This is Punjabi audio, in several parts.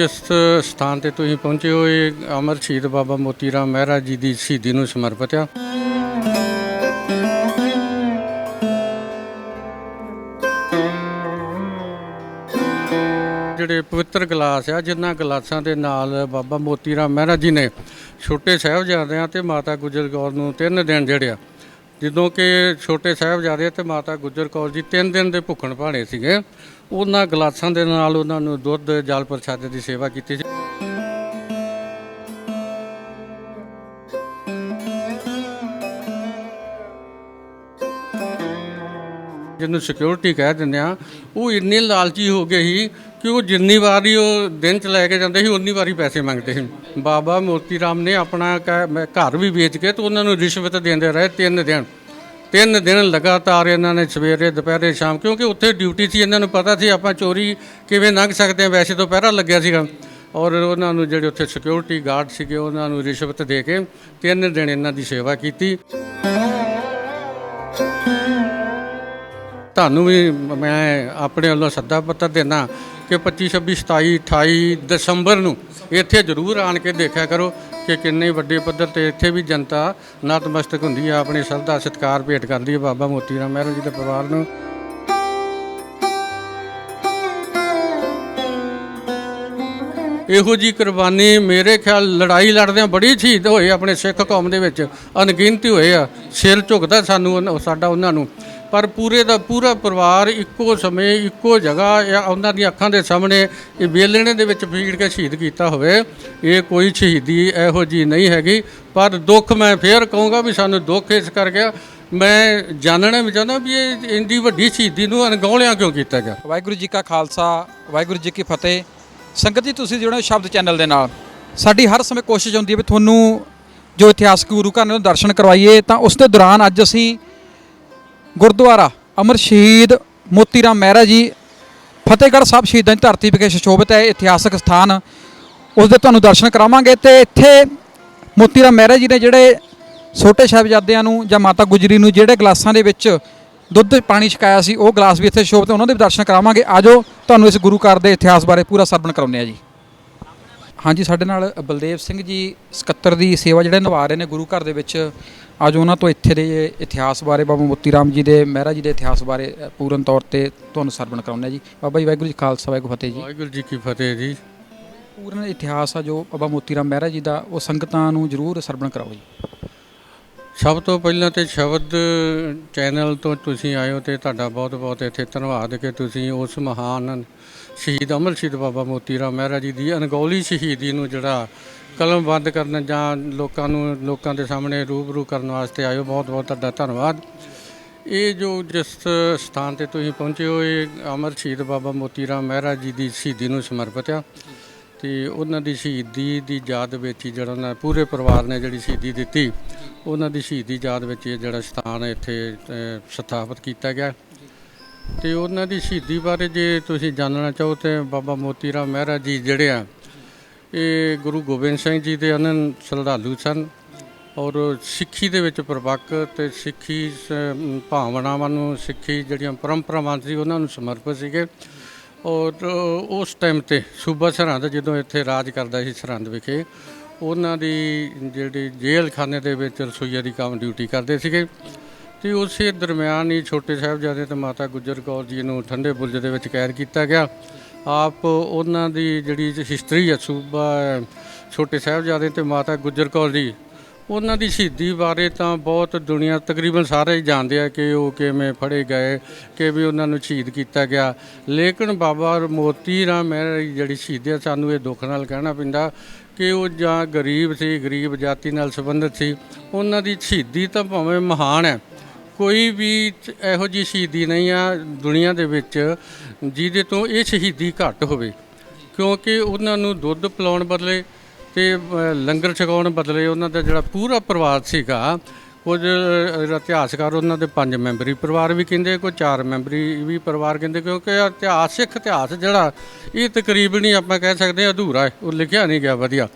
ਜਿਸ ਸਥਾਨ ਤੇ ਤੁਸੀਂ ਪਹੁੰਚੇ ਹੋ, ਇਹ ਅਮਰ ਸ਼ਹੀਦ ਬਾਬਾ ਮੋਤੀ ਰਾਮ ਮਹਿਰਾ ਜੀ ਦੀ ਸ਼ਹੀਦੀ ਨੂੰ ਸਮਰਪਿਤ ਆ। ਜਿਹੜੇ ਪਵਿੱਤਰ ਗਲਾਸ ਆ, ਜਿਨ੍ਹਾਂ ਗਲਾਸਾਂ ਦੇ ਨਾਲ ਬਾਬਾ ਮੋਤੀ ਰਾਮ ਮਹਿਰਾ ਜੀ ਨੇ ਛੋਟੇ ਸਾਹਿਬਜ਼ਾਦਿਆਂ ਤੇ ਮਾਤਾ ਗੁਜਰ ਕੌਰ ਨੂੰ ਤਿੰਨ ਦਿਨ ਜਿਹੜੇ ਆ, ਜਦੋਂ ਕਿ ਛੋਟੇ ਸਾਹਿਬਜ਼ਾਦੇ ਤੇ ਮਾਤਾ ਗੁਜਰ ਕੌਰ ਜੀ ਤਿੰਨ ਦਿਨ ਦੇ ਭੁੱਖਣ ਭਾਣੇ ਸੀਗੇ ਉਹਨਾਂ ਗਲਾਸਾਂ ਦੇ ਨਾਲ ਉਹਨਾਂ ਨੂੰ ਦੁੱਧ, ਜਲ ਪ੍ਰਸ਼ਾਦੇ ਦੀ ਸੇਵਾ ਕੀਤੀ ਸੀ। ਜਿਹਨੂੰ ਸਿਕਿਉਰਿਟੀ ਕਹਿ ਦਿੰਦੇ ਆ ਉਹ ਇੰਨੇ ਲਾਲਚੀ ਹੋ ਗਏ ਸੀ ਕਿ ਉਹ ਜਿੰਨੀ ਵਾਰੀ ਉਹ ਦਿਨ ਚ ਲੈ ਕੇ ਜਾਂਦੇ ਸੀ ਉਨੀ ਵਾਰੀ ਪੈਸੇ ਮੰਗਦੇ ਸੀ। ਬਾਬਾ ਮੋਤੀ ਰਾਮ ਨੇ ਆਪਣਾ ਕ- ਮੈਂ ਘਰ ਵੀ ਵੇਚ ਕੇ ਤੇ ਉਹਨਾਂ ਨੂੰ ਰਿਸ਼ਵਤ ਦਿੰਦੇ ਰਹੇ ਤਿੰਨ ਦਿਨ। ਤਿੰਨ ਦਿਨ ਲਗਾਤਾਰ ਇਹਨਾਂ ਨੇ ਸਵੇਰੇ, ਦੁਪਹਿਰੇ, ਸ਼ਾਮ, ਕਿਉਂਕਿ ਉੱਥੇ ਡਿਊਟੀ ਸੀ, ਇਹਨਾਂ ਨੂੰ ਪਤਾ ਸੀ ਆਪਾਂ ਚੋਰੀ ਕਿਵੇਂ ਲੰਘ ਸਕਦੇ ਹਾਂ। ਵੈਸੇ ਤਾਂ ਪਹਿਰਾ ਲੱਗਿਆ ਸੀਗਾ। ਔਰ ਉਹਨਾਂ ਨੂੰ ਜਿਹੜੇ ਉੱਥੇ ਸਿਕਿਉਰਿਟੀ ਗਾਰਡ ਸੀਗੇ, ਉਹਨਾਂ ਨੂੰ ਰਿਸ਼ਵਤ ਦੇ ਕੇ ਤਿੰਨ ਦਿਨ ਇਹਨਾਂ ਦੀ ਸੇਵਾ ਕੀਤੀ। ਤੁਹਾਨੂੰ ਵੀ ਮੈਂ ਆਪਣੇ ਵੱਲੋਂ ਸੱਦਾ ਪੱਤਰ ਦੇਣਾ ਕਿ 25 26 27 28 ਦਸੰਬਰ ਨੂੰ ਇੱਥੇ ਜ਼ਰੂਰ ਆਣ ਕੇ ਦੇਖਿਆ ਕਰੋ। ਕਿ ਕਿੰਨੇ ਵੱਡੇ ਪੱਧਰ ਤੇ ਇੱਥੇ ਵੀ ਜਨਤਾ ਨਤਮਸਤਕ ਹੁੰਦੀ ਆ, ਆਪਣੀ ਸਰਦਾ ਸਤਿਕਾਰ ਭੇਟ ਕਰਦੀ ਹੈ ਬਾਬਾ ਮੋਤੀ ਰਾਮ ਮਹਿਰਾ ਜੀ ਦੇ ਪਰਿਵਾਰ ਨੂੰ। ਇਹੋ ਜੀ ਕੁਰਬਾਨੀ ਮੇਰੇ ਖਿਆਲ ਲੜਾਈ ਲੜਦਿਆਂ ਬੜੀ ਸ਼ਹੀਦ ਹੋਏ ਆਪਣੇ ਸਿੱਖ ਕੌਮ ਦੇ ਵਿੱਚ, ਅਣਗਿਣਤੀ ਹੋਏ ਆ, ਸਿਰ ਝੁਕਦਾ ਸਾਨੂੰ, ਸਾਡਾ ਉਹਨਾਂ ਨੂੰ। ਪਰ ਪੂਰੇ ਦਾ ਪੂਰਾ ਪਰਿਵਾਰ ਇੱਕੋ ਸਮੇਂ, ਇੱਕੋ ਜਗ੍ਹਾ ਜਾਂ ਉਹਨਾਂ ਦੀਆਂ ਅੱਖਾਂ ਦੇ ਸਾਹਮਣੇ ਇਹ ਵੇਲਣੇ ਦੇ ਵਿੱਚ ਫੀੜ ਕੇ ਸ਼ਹੀਦ ਕੀਤਾ ਹੋਵੇ। ਇਹ ਕੋਈ ਸ਼ਹੀਦੀ ਇਹੋ ਜੀ ਨਹੀਂ ਹੈਗੀ। ਪਰ ਦੁੱਖ ਮੈਂ ਫੇਰ ਕਹੂੰਗਾ ਵੀ ਸਾਨੂੰ ਦੁੱਖ ਇਸ ਕਰਕੇ ਮੈਂ ਜਾਣਨਾ ਵੀ ਚਾਹੁੰਦਾ ਵੀ ਇਹ ਇੰਦੀ ਵੱਡੀ ਸ਼ਹੀਦੀ ਨੂੰ ਅਣਗੌਲਿਆਂ ਕਿਉਂ ਕੀਤਾ ਗਿਆ? ਵਾਹਿਗੁਰੂ ਜੀ ਕਾ ਖਾਲਸਾ, ਵਾਹਿਗੁਰੂ ਜੀ ਕੀ ਫਤਿਹ। ਸੰਗਤ ਜੀ, ਤੁਸੀਂ ਜੁੜੇ ਹੋ ਸ਼ਬਦ ਚੈਨਲ ਦੇ ਨਾਲ। ਸਾਡੀ ਹਰ ਸਮੇਂ ਕੋਸ਼ਿਸ਼ ਹੁੰਦੀ ਹੈ ਵੀ ਤੁਹਾਨੂੰ ਜੋ ਇਤਿਹਾਸਕ ਗੁਰੂ ਘਰ ਨੂੰ ਦਰਸ਼ਨ ਕਰਵਾਈਏ, ਤਾਂ ਉਸ ਦੇ ਦੌਰਾਨ ਅੱਜ ਅਸੀਂ ਗੁਰਦੁਆਰਾ ਅਮਰ ਸ਼ਹੀਦ ਮੋਤੀ ਰਾਮ ਮਹਿਰਾ ਜੀ, ਫਤਿਹਗੜ੍ਹ ਸਾਹਿਬ ਸ਼ਹੀਦਾਂ ਦੀ ਧਰਤੀ ਵਿਖੇ ਸ਼ੋਭਿਤ ਹੈ, ਇਤਿਹਾਸਕ ਸਥਾਨ। ਉਸ ਦੇ ਤੁਹਾਨੂੰ ਦਰਸ਼ਨ ਕਰਾਵਾਂਗੇ ਤੇ ਇੱਥੇ ਮੋਤੀ ਰਾਮ ਮਹਿਰਾ ਜੀ ਨੇ ਜਿਹੜੇ ਛੋਟੇ ਸਾਹਿਬਜ਼ਾਦਿਆਂ ਨੂੰ ਜਾਂ ਮਾਤਾ ਗੁਜਰੀ ਨੂੰ ਜਿਹੜੇ ਗਲਾਸਾਂ ਦੇ ਵਿੱਚ ਦੁੱਧ ਪਾਣੀ ਛਕਾਇਆ ਸੀ, ਉਹ ਗਲਾਸ ਵੀ ਇੱਥੇ ਸ਼ੋਭਿਤ ਉਹਨਾਂ ਦੇ ਵੀ ਦਰਸ਼ਨ ਕਰਾਵਾਂਗੇ। ਆਜੋ, ਤੁਹਾਨੂੰ ਇਸ ਗੁਰੂ ਘਰ ਦੇ ਇਤਿਹਾਸ ਬਾਰੇ ਪੂਰਾ ਸਰਵਣ ਕਰਾਉਂਦੇ ਆ ਜੀ। ਹਾਂਜੀ, ਸਾਡੇ ਨਾਲ ਬਲਦੇਵ ਸਿੰਘ ਜੀ ਸਕੱਤਰ ਦੀ ਸੇਵਾ ਜਿਹੜੇ ਨਿਭਾ ਰਹੇ ਨੇ ਗੁਰੂ ਘਰ ਦੇ ਵਿੱਚ ਅੱਜ ਉਹਨਾਂ ਤੋਂ ਇੱਥੇ ਦੇ ਇਤਿਹਾਸ ਬਾਰੇ ਬਾਬਾ ਮੋਤੀ ਰਾਮ ਜੀ ਦੇ ਮਹਿਰਾ ਜੀ ਦੇ ਇਤਿਹਾਸ ਬਾਰੇ ਪੂਰਨ ਤੌਰ ਤੇ ਤੁਹਾਨੂੰ ਸਰਵਣ ਕਰਾਉਂਦੇ ਜੀ। ਬਾਬਾ ਜੀ ਵਾਹਿਗੁਰੂ ਜੀ ਖਾਲਸਾ ਵਾਹਿਗੁਰੂ ਫਤਿਹ ਜੀ। ਵਾਹਿਗੁਰੂ ਜੀ ਕੀ ਫਤਿਹ ਜੀ। ਪੂਰਨ ਇਤਿਹਾਸ ਆ ਜੋ ਬਾਬਾ ਮੋਤੀ ਰਾਮ ਮਹਿਰਾ ਜੀ ਦਾ ਉਹ ਸੰਗਤਾਂ ਨੂੰ ਜ਼ਰੂਰ ਸਰਵਣ ਕਰਾਓ ਜੀ। ਸਭ ਤੋਂ ਪਹਿਲਾਂ ਤੇ ਸ਼ਬਦ ਚੈਨਲ ਤੋਂ ਤੁਸੀਂ ਹੋ ਤੇ ਤੁਹਾਡਾ ਬਹੁਤ ਬਹੁਤ ਇੱਥੇ ਧੰਨਵਾਦ ਕਿ ਤੁਸੀਂ ਉਸ ਮਹਾਨ ਸ਼ਹੀਦ ਅਮਰ ਸ਼ਹੀਦ ਬਾਬਾ ਮੋਤੀ ਰਾਮ ਮਹਿਰਾ ਜੀ ਦੀ ਅਣਗੌਲੀ ਸ਼ਹੀਦੀ ਨੂੰ ਜਿਹੜਾ ਕਲਮਬੰਦ ਕਰਨ ਜਾਂ ਲੋਕਾਂ ਨੂੰ, ਲੋਕਾਂ ਦੇ ਸਾਹਮਣੇ ਰੂਬਰੂ ਕਰਨ ਵਾਸਤੇ ਆਇਓ। ਬਹੁਤ ਬਹੁਤ ਤੁਹਾਡਾ ਧੰਨਵਾਦ। ਇਹ ਜੋ ਜਿਸ ਸਥਾਨ ਤੇ ਤੁਸੀਂ ਪਹੁੰਚੇ ਹੋ, ਇਹ ਅਮਰ ਸ਼ਹੀਦ ਬਾਬਾ ਮੋਤੀ ਰਾਮ ਮਹਿਰਾ ਜੀ ਦੀ ਸ਼ਹੀਦੀ ਨੂੰ ਸਮਰਪਿਤ ਆ। ਤੇ ਉਹਨਾਂ ਦੀ ਸ਼ਹੀਦੀ ਦੀ ਯਾਦ ਵਿੱਚ ਹੀ ਜਿਹੜਾ ਉਹਨਾਂ, ਪੂਰੇ ਪਰਿਵਾਰ ਨੇ ਜਿਹੜੀ ਸ਼ਹੀਦੀ ਦਿੱਤੀ, ਉਹਨਾਂ ਦੀ ਸ਼ਹੀਦੀ ਯਾਦ ਵਿੱਚ ਇਹ ਜਿਹੜਾ ਸਥਾਨ ਇੱਥੇ ਸਥਾਪਿਤ ਕੀਤਾ ਗਿਆ। ਤੇ ਉਹਨਾਂ ਦੀ ਸ਼ਹੀਦੀ ਬਾਰੇ ਜੇ ਤੁਸੀਂ ਜਾਣਨਾ ਚਾਹੋ ਤੇ ਬਾਬਾ ਮੋਤੀ ਰਾਮ ਮਹਿਰਾ ਜੀ ਜਿਹੜੇ ਆ ਇਹ ਗੁਰੂ ਗੋਬਿੰਦ ਸਿੰਘ ਜੀ ਦੇ ਅਨੰਨ ਸ਼ਰਧਾਲੂ ਸਨ ਔਰ ਸਿੱਖੀ ਦੇ ਵਿੱਚ ਪ੍ਰਪੱਕ ਤੇ ਸਿੱਖੀ ਸ- ਭਾਵਨਾਵਾਂ ਨੂੰ, ਸਿੱਖੀ ਜਿਹੜੀਆਂ ਪਰੰਪਰਾਵਾਂ ਸੀ, ਉਹਨਾਂ ਨੂੰ ਸਮਰਪਿਤ ਸੀਗੇ। ਔਰ ਉਸ ਟਾਈਮ ਤੇ ਸੂਬਾ ਸਰਹੰਦ ਜਦੋਂ ਇੱਥੇ ਰਾਜ ਕਰਦਾ ਸੀ ਸਰਹੰਦ ਵਿਖੇ, ਉਹਨਾਂ ਦੀ ਜਿਹੜੀ ਜੇਲ੍ਹ ਖਾਨੇ ਦੇ ਵਿੱਚ ਰਸੋਈਆ ਦੀ ਕੰਮ ਡਿਊਟੀ ਕਰਦੇ ਸੀਗੇ। ਤੇ ਉਸੇ ਦਰਮਿਆਨ ਹੀ ਛੋਟੇ ਸਾਹਿਬਜ਼ਾਦੇ ਤੇ ਮਾਤਾ ਗੁਜਰ ਕੌਰ ਜੀ ਨੂੰ ਠੰਡੇ ਬੁਰਜ ਦੇ ਵਿੱਚ ਕੈਦ ਕੀਤਾ ਗਿਆ। ਆਪ ਉਹਨਾਂ ਦੀ ਜਿਹੜੀ ਹਿਸਟਰੀ ਹੈ ਸੂਬਾ, ਛੋਟੇ ਸਾਹਿਬਜ਼ਾਦੇ ਤੇ ਮਾਤਾ ਗੁਜਰ ਕੌਰ ਜੀ ਉਹਨਾਂ ਦੀ ਸ਼ਹੀਦੀ ਬਾਰੇ ਤਾਂ ਬਹੁਤ ਦੁਨੀਆ ਤਕਰੀਬਨ ਸਾਰੇ ਹੀ ਜਾਣਦੇ ਆ ਕਿ ਉਹ ਕਿਵੇਂ ਫੜੇ ਗਏ, ਕਿ ਵੀ ਉਹਨਾਂ ਨੂੰ ਸ਼ਹੀਦ ਕੀਤਾ ਗਿਆ। ਲੇਕਿਨ ਬਾਬਾ ਮੋਤੀ ਰਾਮ ਮਹਿਰਾ ਜਿਹੜੀ ਸ਼ਹੀਦੀ ਆ, ਸਾਨੂੰ ਇਹ ਦੁੱਖ ਨਾਲ ਕਹਿਣਾ ਪੈਂਦਾ ਕਿ ਉਹ ਜਾਂ ਗਰੀਬ ਸੀ, ਗਰੀਬ ਜਾਤੀ ਨਾਲ ਸੰਬੰਧਿਤ ਸੀ, ਉਹਨਾਂ ਦੀ ਸ਼ਹੀਦੀ ਤਾਂ ਭਾਵੇਂ ਮਹਾਨ ਹੈ। ਕੋਈ ਵੀ ਇਹੋ ਜੀ ਸ਼ਹੀਦੀ ਨਹੀਂ ਆ ਦੁਨੀਆ ਦੇ ਵਿੱਚ ਜਿਹਦੇ ਤੋਂ ਇਹ ਸ਼ਹੀਦੀ ਘੱਟ ਹੋਵੇ। ਕਿਉਂਕਿ ਉਹਨਾਂ ਨੂੰ ਦੁੱਧ ਪਿਲਾਉਣ ਬਦਲੇ ਤੇ ਲੰਗਰ ਛਕਾਉਣ ਬਦਲੇ ਉਹਨਾਂ ਦਾ ਜਿਹੜਾ ਪੂਰਾ ਪਰਿਵਾਰ ਸੀਗਾ, ਕੁਝ ਇਤਿਹਾਸਕਾਰ ਉਹਨਾਂ ਦੇ ਪੰਜ ਮੈਂਬਰੀ ਪਰਿਵਾਰ ਵੀ ਕਹਿੰਦੇ ਕੋਈ ਚਾਰ ਮੈਂਬਰੀ ਵੀ ਪਰਿਵਾਰ ਕਹਿੰਦੇ, ਕਿਉਂਕਿ ਇਹ ਇਤਿਹਾਸ, ਸਿੱਖ ਇਤਿਹਾਸ ਜਿਹੜਾ, ਇਹ ਤਕਰੀਬਨ ਹੀ ਆਪਾਂ ਕਹਿ ਸਕਦੇ ਹਾਂ ਅਧੂਰਾ ਹੈ, ਉਹ ਲਿਖਿਆ ਨਹੀਂ ਗਿਆ ਵਧੀਆ।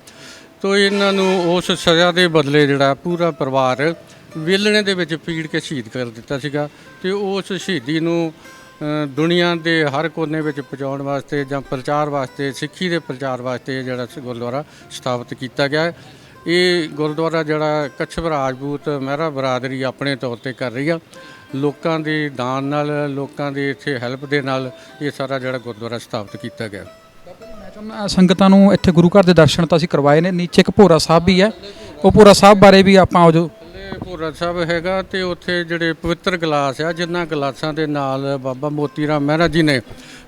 ਤੋ ਇਹਨਾਂ ਨੂੰ ਉਸ ਸਜ਼ਾ ਦੇ ਬਦਲੇ ਜਿਹੜਾ ਪੂਰਾ ਪਰਿਵਾਰ ਵੇਲਣੇ ਦੇ ਵਿੱਚ ਪੀੜ ਕੇ ਸ਼ਹੀਦ ਕਰ ਦਿੱਤਾ ਸੀਗਾ, ਤੇ ਉਸ ਸ਼ਹੀਦੀ ਨੂੰ ਦੁਨੀਆ ਦੇ ਹਰ ਕੋਨੇ ਵਿੱਚ ਪਹੁੰਚਾਉਣ ਵਾਸਤੇ ਜਾਂ ਪ੍ਰਚਾਰ ਵਾਸਤੇ, ਸਿੱਖੀ ਦੇ ਪ੍ਰਚਾਰ ਵਾਸਤੇ ਇਹ ਜਿਹੜਾ ਗੁਰਦੁਆਰਾ ਸਥਾਪਿਤ ਕੀਤਾ ਗਿਆ ਹੈ। ਇਹ ਗੁਰਦੁਆਰਾ ਜਿਹੜਾ ਕਛਵ ਰਾਜਪੂਤ ਮਹਿਰਾ ਬਰਾਦਰੀ ਆਪਣੇ ਤੌਰ ਤੇ ਕਰ ਰਹੀ ਆ। ਲੋਕਾਂ ਦੇ ਦਾਨ ਨਾਲ, ਲੋਕਾਂ ਦੇ ਇੱਥੇ ਹੈਲਪ ਦੇ ਨਾਲ ਇਹ ਸਾਰਾ ਜਿਹੜਾ ਗੁਰਦੁਆਰਾ ਸਥਾਪਿਤ ਕੀਤਾ ਗਿਆ। ਮੈਂ ਚਾਹੁੰਦਾ ਸੰਗਤਾਂ ਨੂੰ ਇੱਥੇ ਗੁਰੂ ਘਰ ਦੇ ਦਰਸ਼ਨ ਤਾਂ ਅਸੀਂ ਕਰਵਾਏ ਨੇ, ਨੀਚੇ ਇੱਕ ਭੋਰਾ ਸਾਹਿਬ ਵੀ ਹੈ। ਉਹ ਭੋਰਾ ਸਾਹਿਬ ਬਾਰੇ ਵੀ ਆਪਾਂ ਉਹ ਭੋਰਾ ਸਾਹਿਬ ਹੈਗਾ ਤੇ ਉੱਥੇ ਜਿਹੜੇ ਪਵਿੱਤਰ ਗਲਾਸ ਆ ਜਿਨ੍ਹਾਂ ਗਲਾਸਾਂ ਦੇ ਨਾਲ ਬਾਬਾ ਮੋਤੀ ਰਾਮ ਮਹਿਰਾ ਜੀ ਨੇ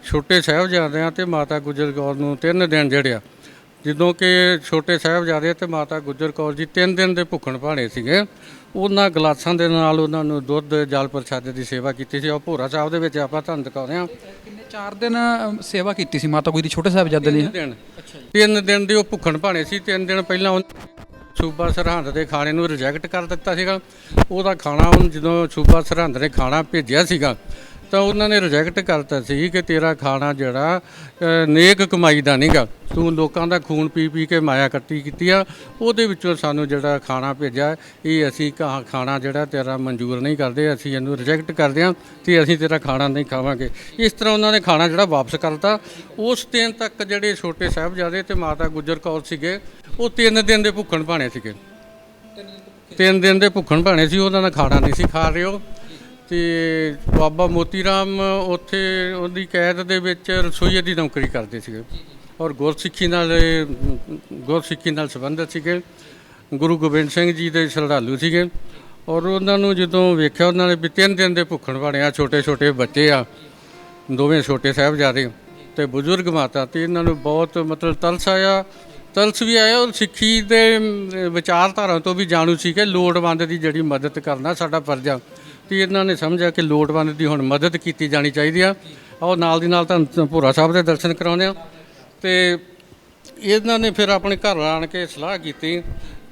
ਛੋਟੇ ਸਾਹਿਬਜ਼ਾਦਿਆਂ ਤੇ ਮਾਤਾ ਗੁਜਰ ਕੌਰ ਨੂੰ ਤਿੰਨ ਦਿਨ ਜਿਹੜਿਆ ਜਦੋਂ ਕਿ ਛੋਟੇ ਸਾਹਿਬਜ਼ਾਦੇ ਤੇ ਮਾਤਾ ਗੁਜਰ ਕੌਰ ਜੀ ਤਿੰਨ ਦਿਨ ਦੇ ਭੁੱਖਣ ਭਾਣੇ ਸੀਗੇ ਉਹਨਾਂ ਗਲਾਸਾਂ ਦੇ ਨਾਲ ਉਹਨਾਂ ਨੂੰ ਦੁੱਧ ਜਲ ਪ੍ਰਸ਼ਾਦੇ ਦੀ ਸੇਵਾ ਕੀਤੀ ਸੀ। ਉਹ ਭੋਰਾ ਸਾਹਿਬ ਦੇ ਵਿੱਚ ਆਪਾਂ ਤੁਹਾਨੂੰ ਦਿਖਾਉਂਦੇ ਹਾਂ। ਕਿੰਨੇ 4 ਦਿਨ ਸੇਵਾ ਕੀਤੀ ਸੀ ਮਾਤਾ ਗੁਜਰੀ ਦੀ ਛੋਟੇ ਸਾਹਿਬਜ਼ਾਦੇ ਦੀ ਤਿੰਨ ਦਿਨ। ਦੇ ਉਹ ਭੁੱਖਣ ਭਾਣੇ ਸੀ ਤਿੰਨ ਦਿਨ ਪਹਿਲਾਂ ਸੂਬਾ ਸਰਹੰਦ ਦੇ ਖਾਣੇ ਨੂੰ ਰਿਜੈਕਟ ਕਰ ਦਿੱਤਾ ਸੀਗਾ। ਉਹਦਾ ਖਾਣਾ ਹੁਣ ਜਦੋਂ ਸੂਬਾ ਸਰਹੰਦ ਨੇ ਖਾਣਾ ਭੇਜਿਆ ਸੀਗਾ ਤਾਂ ਉਹਨਾਂ ਨੇ ਰਿਜੈਕਟ ਕਰਤਾ ਸੀ ਕਿ ਤੇਰਾ ਖਾਣਾ ਜਿਹੜਾ ਅ, ਨੇਕ ਕਮਾਈ ਦਾ ਨਹੀਂਗਾ ਤੂੰ ਲੋਕਾਂ ਦਾ ਖੂਨ ਪੀ ਪੀ ਕੇ ਮਾਇਆ ਕੱਟੀ ਕੀਤੀ ਆ। ਉਹਦੇ ਵਿੱਚੋਂ ਸਾਨੂੰ ਜਿਹੜਾ ਖਾਣਾ ਭੇਜਿਆ ਇਹ ਅਸੀਂ ਕਾ- ਖਾਣਾ ਜਿਹੜਾ ਤੇਰਾ ਮਨਜ਼ੂਰ ਨਹੀਂ ਕਰਦੇ ਅਸੀਂ ਇਹਨੂੰ ਰਿਜੈਕਟ ਕਰਦੇ ਹਾਂ ਤੇ ਅਸੀਂ ਤੇਰਾ ਖਾਣਾ ਨਹੀਂ ਖਾਵਾਂਗੇ। ਇਸ ਤਰ੍ਹਾਂ ਉਹਨਾਂ ਨੇ ਖਾਣਾ ਜਿਹੜਾ ਵਾਪਸ ਕਰਤਾ। ਉਸ ਦਿਨ ਤੱਕ ਜਿਹੜੇ ਛੋਟੇ ਸਾਹਿਬਜ਼ਾਦੇ ਤੇ ਮਾਤਾ ਗੁਜਰ ਕੌਰ ਸੀਗੇ ਉਹ ਤਿੰਨ ਦਿਨ ਦੇ ਭੁੱਖਣ ਭਾਣੇ ਸੀਗੇ। ਤਿੰਨ ਦਿਨ ਦੇ ਭੁੱਖਣ ਭਾਣੇ ਸੀ ਉਹਨਾਂ ਦਾ ਖਾਣਾ ਨਹੀਂ ਸੀ ਖਾ ਰਹੇ ਉਹ। ਤੇ ਬਾਬਾ ਮੋਤੀ ਰਾਮ ਉੱਥੇ ਉਹਦੀ ਕੈਦ ਦੇ ਵਿੱਚ ਰਸੋਈਏ ਦੀ ਨੌਕਰੀ ਕਰਦੇ ਸੀਗੇ। ਔਰ ਗੁਰਸਿੱਖੀ ਨਾਲ ਗੁਰਸਿੱਖੀ ਨਾਲ ਸੰਬੰਧਿਤ ਸੀਗੇ। ਗੁਰੂ ਗੋਬਿੰਦ ਸਿੰਘ ਜੀ ਦੇ ਸ਼ਰਧਾਲੂ ਸੀਗੇ। ਔਰ ਉਹਨਾਂ ਨੂੰ ਜਦੋਂ ਵੇਖਿਆ ਉਹਨਾਂ ਨੇ ਵੀ ਤਿੰਨ ਦਿਨ ਦੇ ਭੁੱਖਣ ਭਾਣੇ ਆ ਛੋਟੇ ਛੋਟੇ ਬੱਚੇ ਆ ਦੋਵੇਂ ਛੋਟੇ ਸਾਹਿਬਜ਼ਾਦੇ ਤੇ ਬਜ਼ੁਰਗ ਮਾਤਾ ਤੇ ਇਹਨਾਂ ਨੂੰ ਬਹੁਤ ਮਤਲਬ ਤਰਸ ਆਇਆ। ਤਰਸ ਵੀ ਆਇਆ ਔਰ ਸਿੱਖੀ ਦੇ ਵਿਚਾਰਧਾਰਾ ਤੋਂ ਵੀ ਜਾਣੂ ਸੀ ਕਿ ਲੋੜਵੰਦ ਦੀ ਜਿਹੜੀ ਮਦਦ ਕਰਨਾ ਸਾਡਾ ਫਰਜ਼ ਆ। ਤੇ ਇਹਨਾਂ ਨੇ ਸਮਝਿਆ ਕਿ ਲੋੜਵੰਦ ਦੀ ਹੁਣ ਮਦਦ ਕੀਤੀ ਜਾਣੀ ਚਾਹੀਦੀ ਆ। ਔਰ ਨਾਲ ਦੀ ਨਾਲ ਤੁਹਾਨੂੰ ਭੋਰਾ ਸਾਹਿਬ ਦੇ ਦਰਸ਼ਨ ਕਰਾਉਂਦੇ ਆ। ਤੇ ਇਹਨਾਂ ਨੇ ਫਿਰ ਆਪਣੇ ਘਰ ਆਣ ਕੇ ਸਲਾਹ ਕੀਤੀ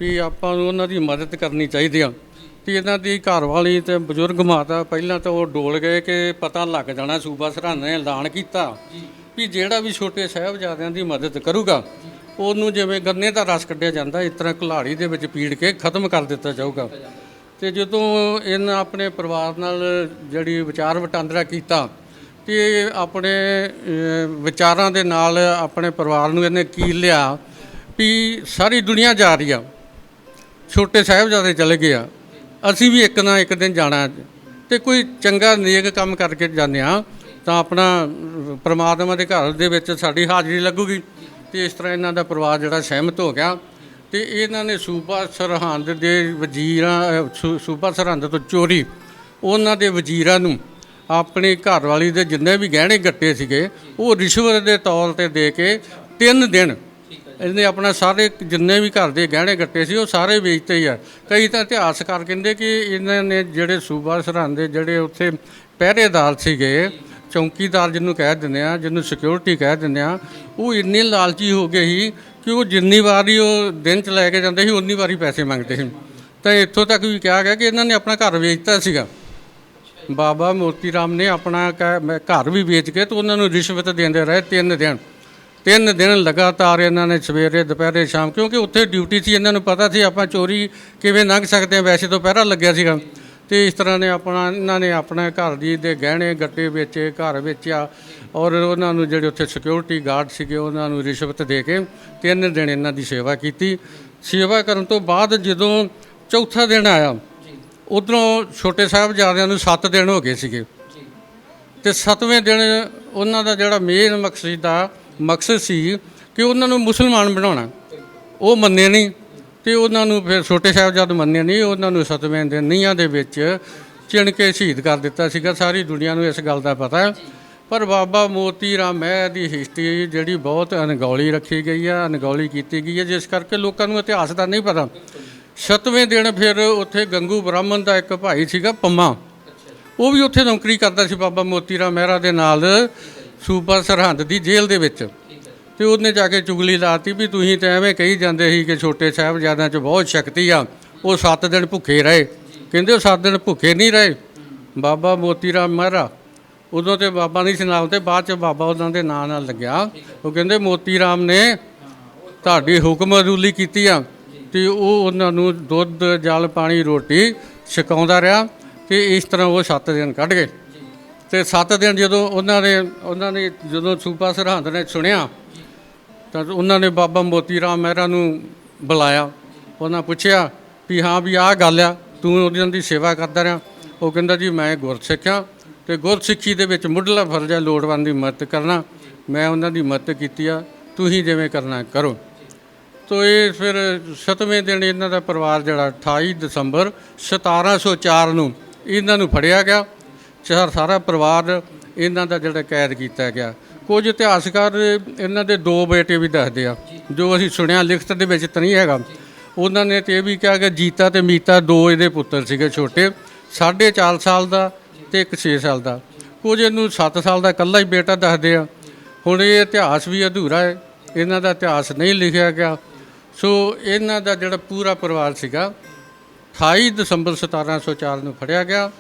ਵੀ ਆਪਾਂ ਨੂੰ ਉਹਨਾਂ ਦੀ ਮਦਦ ਕਰਨੀ ਚਾਹੀਦੀ ਆ। ਤੇ ਇਹਨਾਂ ਦੀ ਘਰ ਵਾਲੀ ਤੇ ਬਜ਼ੁਰਗ ਮਾਤਾ ਪਹਿਲਾਂ ਤਾਂ ਉਹ ਡੋਲ ਗਏ ਕਿ ਪਤਾ ਲੱਗ ਜਾਣਾ, ਸੂਬਾ ਸਰਹੰਦ ਨੇ ਐਲਾਨ ਕੀਤਾ ਵੀ ਜਿਹੜਾ ਵੀ ਛੋਟੇ ਸਾਹਿਬਜ਼ਾਦਿਆਂ ਦੀ ਮਦਦ ਕਰੂਗਾ, ਉਹਨੂੰ ਜਿਵੇਂ ਗੰਨੇ ਦਾ ਰਸ ਕੱਢਿਆ ਜਾਂਦਾ, ਇਸ ਤਰ੍ਹਾਂ ਕੁਲਾੜੀ ਦੇ ਵਿੱਚ ਪੀੜ ਕੇ ਖਤਮ ਕਰ ਦਿੱਤਾ ਜਾਊਗਾ। ਤੇ ਜਦੋਂ ਇਹਨਾਂ ਆਪਣੇ ਪਰਿਵਾਰ ਨਾਲ ਜਿਹੜੀ ਵਿਚਾਰ ਵਟਾਂਦਰਾ ਕੀਤਾ ਤੇ ਆਪਣੇ ਵਿਚਾਰਾਂ ਦੇ ਨਾਲ ਆਪਣੇ ਪਰਿਵਾਰ ਨੂੰ ਇਹਨੇ ਕੀ ਲਿਆ ਵੀ ਸਾਰੀ ਦੁਨੀਆ ਜਾ ਰਹੀ ਆ ਛੋਟੇ ਸਾਹਿਬਜ਼ਾਦੇ ਚਲੇ ਗਏ ਆ ਅਸੀਂ ਵੀ ਇੱਕ ਨਾ ਇੱਕ ਦਿਨ ਜਾਣਾ ਹੈ। ਤੇ ਕੋਈ ਚੰਗਾ ਨੇਕ ਕੰਮ ਕਰਕੇ ਜਾਂਦੇ ਆ ਤਾਂ ਆਪਣਾ ਅਹ, ਪ੍ਰਮਾਤਮਾ ਦੇ ਘਰ ਦੇ ਵਿੱਚ ਸਾਡੀ ਹਾਜ਼ਰੀ ਲੱਗੂਗੀ ਤੇ ਇਸ ਤਰ੍ਹਾਂ ਇਹਨਾਂ ਦਾ ਪਰਿਵਾਰ ਜਿਹੜਾ ਸਹਿਮਤ ਹੋ ਗਿਆ ਤੇ ਇਹਨਾਂ ਨੇ ਸੂਬਾ ਸਰਹੰਦ ਦੇ ਵਜ਼ੀਰਾਂ ਸੂ- ਸੂਬਾ ਸਰਹੰਦ ਤੋਂ ਚੋਰੀ ਉਹਨਾਂ ਦੇ ਵਜ਼ੀਰਾਂ ਨੂੰ ਆਪਣੀ ਘਰਵਾਲੀ ਦੇ ਜਿੰਨੇ ਵੀ ਗਹਿਣੇ ਗੱਟੇ ਸੀਗੇ, ਉਹ ਰਿਸ਼ਵਤ ਦੇ ਤੌਰ ਤੇ ਦੇ ਕੇ ਤਿੰਨ ਦਿਨ ਇਹਨੇ ਆਪਣਾ ਸਾਰੇ ਜਿੰਨੇ ਵੀ ਘਰ ਦੇ ਗਹਿਣੇ ਗੱਟੇ ਸੀ, ਉਹ ਸਾਰੇ ਵੇਚਤੇ ਹੀ ਆ। ਕਈ ਤਾਂ ਇਤਿਹਾਸਕਾਰ ਕਹਿੰਦੇ ਕਿ ਇਹਨਾਂ ਨੇ ਜਿਹੜੇ ਸੂਬਾ ਸਰਹੰਦ ਦੇ ਜਿਹੜੇ ਉੱਥੇ ਪਹਿਰੇਦਾਰ ਸੀਗੇ, ਚੌਂਕੀਦਾਰ ਜਿਹਨੂੰ ਕਹਿ ਦਿੰਦੇ ਆ, ਜਿਹਨੂੰ ਸਿਕਿਉਰਿਟੀ ਕਹਿ ਦਿੰਦੇ ਆ, ਉਹ ਇੰਨੇ ਲਾਲਚੀ ਹੋ ਗਏ ਸੀ ਕਿ ਉਹ ਜਿੰਨੀ ਵਾਰੀ ਉਹ ਦਿਨ ਚ ਲੈ ਕੇ ਜਾਂਦੇ ਸੀ, ਉਨੀ ਵਾਰੀ ਪੈਸੇ ਮੰਗਦੇ ਸੀ। ਤਾਂ ਇੱਥੋਂ ਤੱਕ ਵੀ ਕਿਹਾ ਗਿਆ ਕਿ ਇਹਨਾਂ ਨੇ ਆਪਣਾ ਘਰ ਵੇਚਤਾ ਸੀਗਾ। ਬਾਬਾ ਮੋਤੀ ਰਾਮ ਨੇ ਆਪਣਾ ਕ- ਮੈਂ ਘਰ ਵੀ ਵੇਚ ਕੇ ਤੇ ਉਹਨਾਂ ਨੂੰ ਰਿਸ਼ਵਤ ਦਿੰਦੇ ਰਹੇ ਤਿੰਨ ਦਿਨ। ਤਿੰਨ ਦਿਨ ਲਗਾਤਾਰ ਇਹਨਾਂ ਨੇ ਸਵੇਰੇ, ਦੁਪਹਿਰੇ, ਸ਼ਾਮ, ਕਿਉਂਕਿ ਉੱਥੇ ਡਿਊਟੀ ਸੀ, ਇਹਨਾਂ ਨੂੰ ਪਤਾ ਸੀ ਆਪਾਂ ਚੋਰੀ ਕਿਵੇਂ ਲੰਘ ਸਕਦੇ ਹਾਂ, ਵੈਸੇ ਤਾਂ ਪਹਿਰਾ ਲੱਗਿਆ ਸੀਗਾ। ਤੇ ਇਸ ਤਰ੍ਹਾਂ ਨੇ ਆਪਣਾ, ਇਹਨਾਂ ਨੇ ਆਪਣੇ ਘਰ ਦੀ ਦੇ ਗਹਿਣੇ ਗੱਟੇ ਵੇਚੇ, ਘਰ ਵੇਚਿਆ ਔਰ ਉਹਨਾਂ ਨੂੰ ਜਿਹੜੇ ਉੱਥੇ ਸਿਕਿਉਰਿਟੀ ਗਾਰਡ ਸੀਗੇ, ਉਹਨਾਂ ਨੂੰ ਰਿਸ਼ਵਤ ਦੇ ਕੇ ਤਿੰਨ ਦਿਨ ਇਹਨਾਂ ਦੀ ਸੇਵਾ ਕੀਤੀ। ਸੇਵਾ ਕਰਨ ਤੋਂ ਬਾਅਦ ਜਦੋਂ ਚੌਥਾ ਦਿਨ ਆਇਆ, ਉਧਰੋਂ ਛੋਟੇ ਸਾਹਿਬਜ਼ਾਦਿਆਂ ਨੂੰ 7 ਦਿਨ ਹੋ ਗਏ ਸੀਗੇ। ਤੇ 7ਵੇਂ ਦਿਨ ਉਹਨਾਂ ਦਾ ਜਿਹੜਾ ਮੇਨ ਮਕਸਦ ਦਾ ਮਕਸਦ ਸੀ ਕਿ ਉਹਨਾਂ ਨੂੰ ਮੁਸਲਮਾਨ ਬਣਾਉਣਾ। ਉਹ ਮੰਨੇ ਨਹੀਂ। ਤੇ ਉਹਨਾਂ ਨੂੰ ਫਿਰ ਛੋਟੇ ਸਾਹਿਬਜ਼ਾਦੇ ਮੰਨੇ ਨਹੀਂ, ਉਹਨਾਂ ਨੂੰ 7ਵੇਂ ਦਿਨ ਨੀਹਾਂ ਦੇ ਵਿੱਚ ਚਿਣ ਕੇ ਸ਼ਹੀਦ ਕਰ ਦਿੱਤਾ ਸੀਗਾ। ਸਾਰੀ ਦੁਨੀਆ ਨੂੰ ਇਸ ਗੱਲ ਦਾ ਪਤਾ ਹੈ। ਪਰ ਬਾਬਾ ਮੋਤੀ ਰਾਮ ਮਹਿ ਦੀ ਹਿਸਟਰੀ ਜਿਹੜੀ ਬਹੁਤ ਅਣਗੌਲੀ ਰੱਖੀ ਗਈ ਆ, ਅਣਗੌਲੀ ਕੀਤੀ ਗਈ ਹੈ ਜਿਸ ਕਰਕੇ ਲੋਕਾਂ ਨੂੰ ਇਤਿਹਾਸ ਦਾ ਨਹੀਂ ਪਤਾ। ਸੱਤਵੇਂ ਦਿਨ ਫਿਰ ਉੱਥੇ ਗੰਗੂ ਬ੍ਰਾਹਮਣ ਦਾ ਇੱਕ ਭਾਈ ਸੀਗਾ, ਪੰਮਾ। ਉਹ ਵੀ ਉੱਥੇ ਨੌਕਰੀ ਕਰਦਾ ਸੀ ਬਾਬਾ ਮੋਤੀ ਰਾਮ ਮਹਿਰਾ ਦੇ ਨਾਲ ਸੂਬਾ ਸਰਹੰਦ ਦੀ ਜੇਲ੍ਹ ਦੇ ਵਿੱਚ। ਤੇ ਉਹਨੇ ਜਾ ਕੇ ਚੁਗਲੀ ਲਾਤੀ ਵੀ ਤੁਸੀਂ ਤਾਂ ਐਵੇਂ ਕਹੀ ਜਾਂਦੇ ਸੀ ਕਿ ਛੋਟੇ ਸਾਹਿਬਜ਼ਾਦਿਆਂ 'ਚ ਬਹੁਤ ਸ਼ਕਤੀ ਆ। ਉਹ 7 ਦਿਨ ਭੁੱਖੇ ਰਹੇ। ਕਹਿੰਦੇ ਉਹ 7 ਦਿਨ ਭੁੱਖੇ ਨਹੀਂ ਰਹੇ। ਬਾਬਾ ਮੋਤੀ ਰਾਮ ਮਹਿਰਾ ਉਦੋਂ ਤੇ ਬਾਬਾ ਨਹੀਂ ਸੀ ਨਾਮ ਤੇ ਬਾਅਦ ਚ ਬਾਬਾ ਉਹਨਾਂ ਦੇ ਨਾਂ ਨਾਲ ਲੱਗਿਆ। ਉਹ ਕਹਿੰਦੇ ਮੋਤੀ ਰਾਮ ਨੇ ਤੁਹਾਡੀ ਹੁਕਮ ਅਦੂਲੀ ਕੀਤੀ ਆ ਤੇ ਉਹ ਉਹਨਾਂ ਨੂੰ ਦੁੱਧ, ਜਲ, ਪਾਣੀ, ਰੋਟੀ ਛਕਾਉਂਦਾ ਰਿਹਾ ਤੇ ਇਸ ਤਰ੍ਹਾਂ ਉਹ 7 ਦਿਨ ਕੱਢ ਗਏ। ਤੇ 7 ਦਿਨ ਜਦੋਂ ਉਹਨਾਂ ਨੇ ਉਹਨਾਂ ਨੇ ਜਦੋਂ ਸੂਬਾ ਸਰਹੰਦ ਨੇ ਸੁਣਿਆ ਤਾਂ ਉਹਨਾਂ ਨੇ ਬਾਬਾ ਮੋਤੀ ਰਾਮ ਮਹਿਰਾ ਨੂੰ ਬੁਲਾਇਆ। ਉਹਨਾਂ ਪੁੱਛਿਆ ਵੀ ਹਾਂ ਵੀ ਆਹ ਗੱਲ ਆ, ਤੂੰ ਉਹਨਾਂ ਦੀ ਸੇਵਾ ਕਰਦਾ ਰਿਹਾ। ਉਹ ਕਹਿੰਦਾ ਜੀ ਮੈਂ ਗੁਰਸਿੱਖ ਹਾਂ ਤੇ ਗੁਰਸਿੱਖੀ ਦੇ ਵਿੱਚ ਮੁੱਢਲਾ ਫਰਜ਼ ਹੈ ਲੋੜਵੰਦ ਦੀ ਮਦਦ ਕਰਨਾ। ਮੈਂ ਉਹਨਾਂ ਦੀ ਮਦਦ ਕੀਤੀ ਆ ਤੁਸੀਂ ਜਿਵੇਂ ਕਰਨਾ ਕਰੋ। ਤੋ ਇਹ ਫਿਰ ਸਤਵੇਂ ਦਿਨ ਇਹਨਾਂ ਦਾ ਪਰਿਵਾਰ ਜਿਹੜਾ 28 ਦਸੰਬਰ 1704 ਨੂੰ ਇਹਨਾਂ ਨੂੰ ਫੜਿਆ ਗਿਆ। ਚਾਰ ਸਾਰਾ ਪਰਿਵਾਰ ਇਹਨਾਂ ਦਾ ਜਿਹੜਾ ਕੈਦ ਕੀਤਾ ਗਿਆ। ਕੁਝ ਇਤਿਹਾਸਕਾਰ ਇਹਨਾਂ ਦੇ ਦੋ ਬੇਟੇ ਵੀ ਦੱਸਦੇ ਆ, ਜੋ ਅਸੀਂ ਸੁਣਿਆ ਲਿਖਤ ਦੇ ਵਿੱਚ ਤਾਂ ਨਹੀਂ ਹੈਗਾ। ਉਹਨਾਂ ਨੇ ਤੇ ਇਹ ਵੀ ਕਿਹਾ ਕਿ ਜੀਤਾ ਤੇ ਮੀਤਾ ਦੋ ਇਹਦੇ ਪੁੱਤਰ ਸੀਗੇ ਛੋਟੇ 4.5 ਸਾਲ ਦਾ ਤੇ ਇੱਕ 6 ਸਾਲ ਦਾ। ਕੁਝ ਇਹਨੂੰ 7 ਸਾਲ ਦਾ ਇਕੱਲਾ ਹੀ ਬੇਟਾ ਦੱਸਦੇ ਆ। ਹੁਣ ਇਹ ਇਤਿਹਾਸ ਵੀ ਅਧੂਰਾ ਹੈ, ਇਹਨਾਂ ਦਾ ਇਤਿਹਾਸ ਨਹੀਂ ਲਿਖਿਆ ਗਿਆ। ਸੋ ਇਹਨਾਂ ਦਾ ਜਿਹੜਾ ਪੂਰਾ ਪਰਿਵਾਰ ਸੀਗਾ 28 ਦਸੰਬਰ 1704 ਨੂੰ ਫੜਿਆ ਗਿਆ,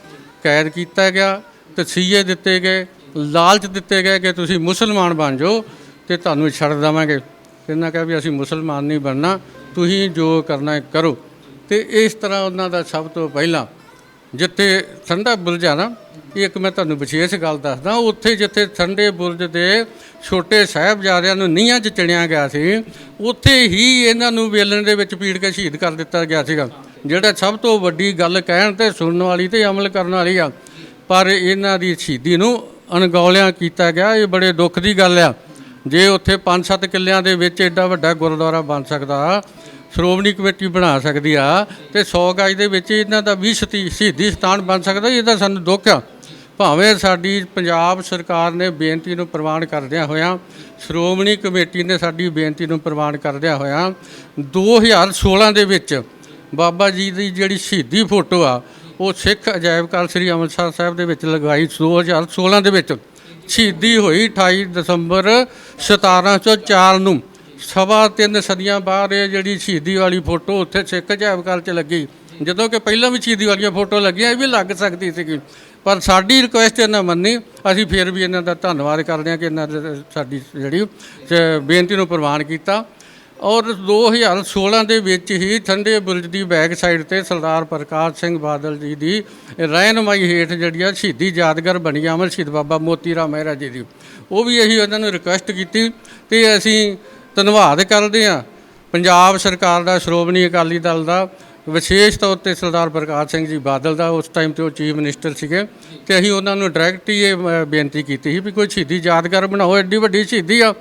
ਕੈਦ ਕੀਤਾ ਗਿਆ ਤਸੀਹੇ ਦਿੱਤੇ ਗਏ। ਲਾਲਚ ਦਿੱਤੇ ਗਏ ਕਿ ਤੁਸੀਂ ਮੁਸਲਮਾਨ ਬਣ ਜਾਓ ਤੇ ਤੁਹਾਨੂੰ ਛੱਡ ਦੇਵਾਂਗੇ। ਇਹਨਾਂ ਕਿਹਾ ਵੀ ਅਸੀਂ ਮੁਸਲਮਾਨ ਨਹੀਂ ਬਣਨਾ, ਤੁਸੀਂ ਜੋ ਕਰਨਾ ਹੈ ਕਰੋ। ਤੇ ਇਸ ਤਰ੍ਹਾਂ ਉਹਨਾਂ ਦਾ ਸਭ ਤੋਂ ਪਹਿਲਾਂ ਜਿੱਥੇ ਠੰਡਾ ਬੁਰਜ ਆ ਨਾ ਇਹ ਇੱਕ ਮੈਂ ਤੁਹਾਨੂੰ ਵਿਸ਼ੇਸ਼ ਗੱਲ ਦੱਸਦਾ, ਉੱਥੇ ਜਿੱਥੇ ਠੰਡੇ ਬੁਰਜ ਦੇ ਛੋਟੇ ਸਾਹਿਬਜ਼ਾਦਿਆਂ ਨੂੰ ਨੀਹਾਂ 'ਚ ਚਿਣਿਆ ਗਿਆ ਸੀ, ਉੱਥੇ ਹੀ ਇਹਨਾਂ ਨੂੰ ਵੇਲਣ ਦੇ ਵਿੱਚ ਪੀੜ ਕੇ ਸ਼ਹੀਦ ਕਰ ਦਿੱਤਾ ਗਿਆ ਸੀਗਾ। ਜਿਹੜਾ ਸਭ ਤੋਂ ਵੱਡੀ ਗੱਲ ਕਹਿਣ ਤੇ ਸੁਣਨ ਵਾਲੀ ਤੇ ਅਮਲ ਕਰਨ ਵਾਲੀ ਆ, ਪਰ ਇਹਨਾਂ ਦੀ ਸ਼ਹੀਦੀ ਨੂੰ ਅਣਗੌਲਿਆਂ ਕੀਤਾ ਗਿਆ, ਇਹ ਬੜੇ ਦੁੱਖ ਦੀ ਗੱਲ ਆ। ਜੇ ਉੱਥੇ 5-7 ਕਿੱਲਿਆਂ ਦੇ ਵਿੱਚ ਐਡਾ ਵੱਡਾ ਗੁਰਦੁਆਰਾ ਬਣ ਸਕਦਾ, ਸ਼੍ਰੋਮਣੀ ਕਮੇਟੀ ਬਣਾ ਸਕਦੀ ਆ, ਤੇ 100 ਗਜ ਦੇ ਵਿੱਚ ਇਹਨਾਂ ਦਾ ਵੀ ਸ਼ਤੀ- ਸ਼ਹੀਦੀ ਸਥਾਨ ਬਣ ਸਕਦਾ ਇਹਦਾ ਸਾਨੂੰ ਦੁੱਖ ਆ। ਭਾਵੇਂ ਸਾਡੀ ਪੰਜਾਬ ਸਰਕਾਰ ਨੇ ਬੇਨਤੀ ਨੂੰ ਪ੍ਰਵਾਨ ਕਰਦਿਆਂ ਹੋਇਆਂ, ਸ਼੍ਰੋਮਣੀ ਕਮੇਟੀ ਨੇ ਸਾਡੀ ਬੇਨਤੀ ਨੂੰ ਪ੍ਰਵਾਨ ਕਰਦਿਆਂ ਹੋਇਆਂ 2016 ਦੇ ਵਿੱਚ ਬਾਬਾ ਜੀ ਦੀ ਜਿਹੜੀ ਸ਼ਹੀਦੀ ਫੋਟੋ ਆ ਉਹ ਸਿੱਖ ਅਜਾਇਬ ਘਰ ਸ੍ਰੀ ਅੰਮ੍ਰਿਤਸਰ ਸਾਹਿਬ ਦੇ ਵਿੱਚ ਲਗਾਈ 2016 ਦੇ ਵਿੱਚ। ਸ਼ਹੀਦੀ ਹੋਈ 28 ਦਸੰਬਰ 1704 ਨੂੰ। ਸਵਾ ਤਿੰਨ ਸਦੀਆਂ ਬਾਅਦ ਇਹ ਜਿਹੜੀ ਸ਼ਹੀਦੀ ਵਾਲੀ ਫੋਟੋ ਉੱਥੇ ਸਿੱਖ ਅਜਾਇਬ ਘਰ 'ਚ ਲੱਗੀ। ਜਦੋਂ ਕਿ ਪਹਿਲਾਂ ਵੀ ਸ਼ਹੀਦੀ ਵਾਲੀਆਂ ਫੋਟੋ ਲੱਗੀਆਂ, ਇਹ ਵੀ ਲੱਗ ਸਕਦੀ ਸੀਗੀ। ਪਰ ਸਾਡੀ ਰਿਕੁਐਸਟ ਇਹਨਾਂ ਮੰਨੀ। ਅਸੀਂ ਫਿਰ ਵੀ ਇਹਨਾਂ ਦਾ ਧੰਨਵਾਦ ਕਰਦੇ ਹਾਂ ਕਿ ਇਹਨਾਂ ਨੇ ਸਾਡੀ ਜਿਹੜੀ ਬੇਨਤੀ ਨੂੰ ਪ੍ਰਵਾਨ ਕੀਤਾ। ਔਰ 2016 ਦੇ ਵਿੱਚ ਹੀ ਠੰਡੇ ਬੁਰਜ ਦੀ ਬੈਕ ਸਾਈਡ ਤੇ ਸਰਦਾਰ ਪ੍ਰਕਾਸ਼ ਸਿੰਘ ਬਾਦਲ ਜੀ ਦੀ ਰਹਿਨਮਾਈ ਹੇਠ ਜਿਹੜੀ ਆ ਸ਼ਹੀਦੀ ਯਾਦਗਾਰ ਬਣੀ ਆ ਅਮਰ ਸ਼ਹੀਦ ਬਾਬਾ ਮੋਤੀ ਰਾਮ ਮਹਿਰਾ ਜੀ ਦੀ। ਉਹ ਵੀ ਇਹੀ ਉਹਨਾਂ ਨੂੰ ਰਿਕੁਐਸਟ ਕੀਤੀ ਤੇ ਅਸੀਂ ਧੰਨਵਾਦ ਕਰਦੇ ਹਾਂ। ਪੰਜਾਬ ਸਰਕਾਰ ਦਾ, ਸ਼੍ਰੋਮਣੀ ਅਕਾਲੀ ਦਲ ਦਾ, ਵਿਸ਼ੇਸ਼ ਤੌਰ ਤੇ ਸਰਦਾਰ ਪ੍ਰਕਾਸ਼ ਸਿੰਘ ਜੀ ਬਾਦਲ ਦਾ, ਉਸ ਟਾਈਮ ਤੇ ਉਹ ਚੀਫ ਮਿਨਿਸਟਰ ਸੀਗੇ ਤੇ ਅਸੀਂ ਉਹਨਾਂ ਨੂੰ ਡਾਇਰੈਕਟ ਹੀ ਇਹ ਬੇਨਤੀ ਕੀਤੀ ਸੀ ਵੀ ਕੋਈ ਸ਼ਹੀਦੀ ਯਾਦਗਾਰ ਬਣਾਓ, ਐਡੀ ਵੱਡੀ ਸ਼ਹੀਦੀ ਆ।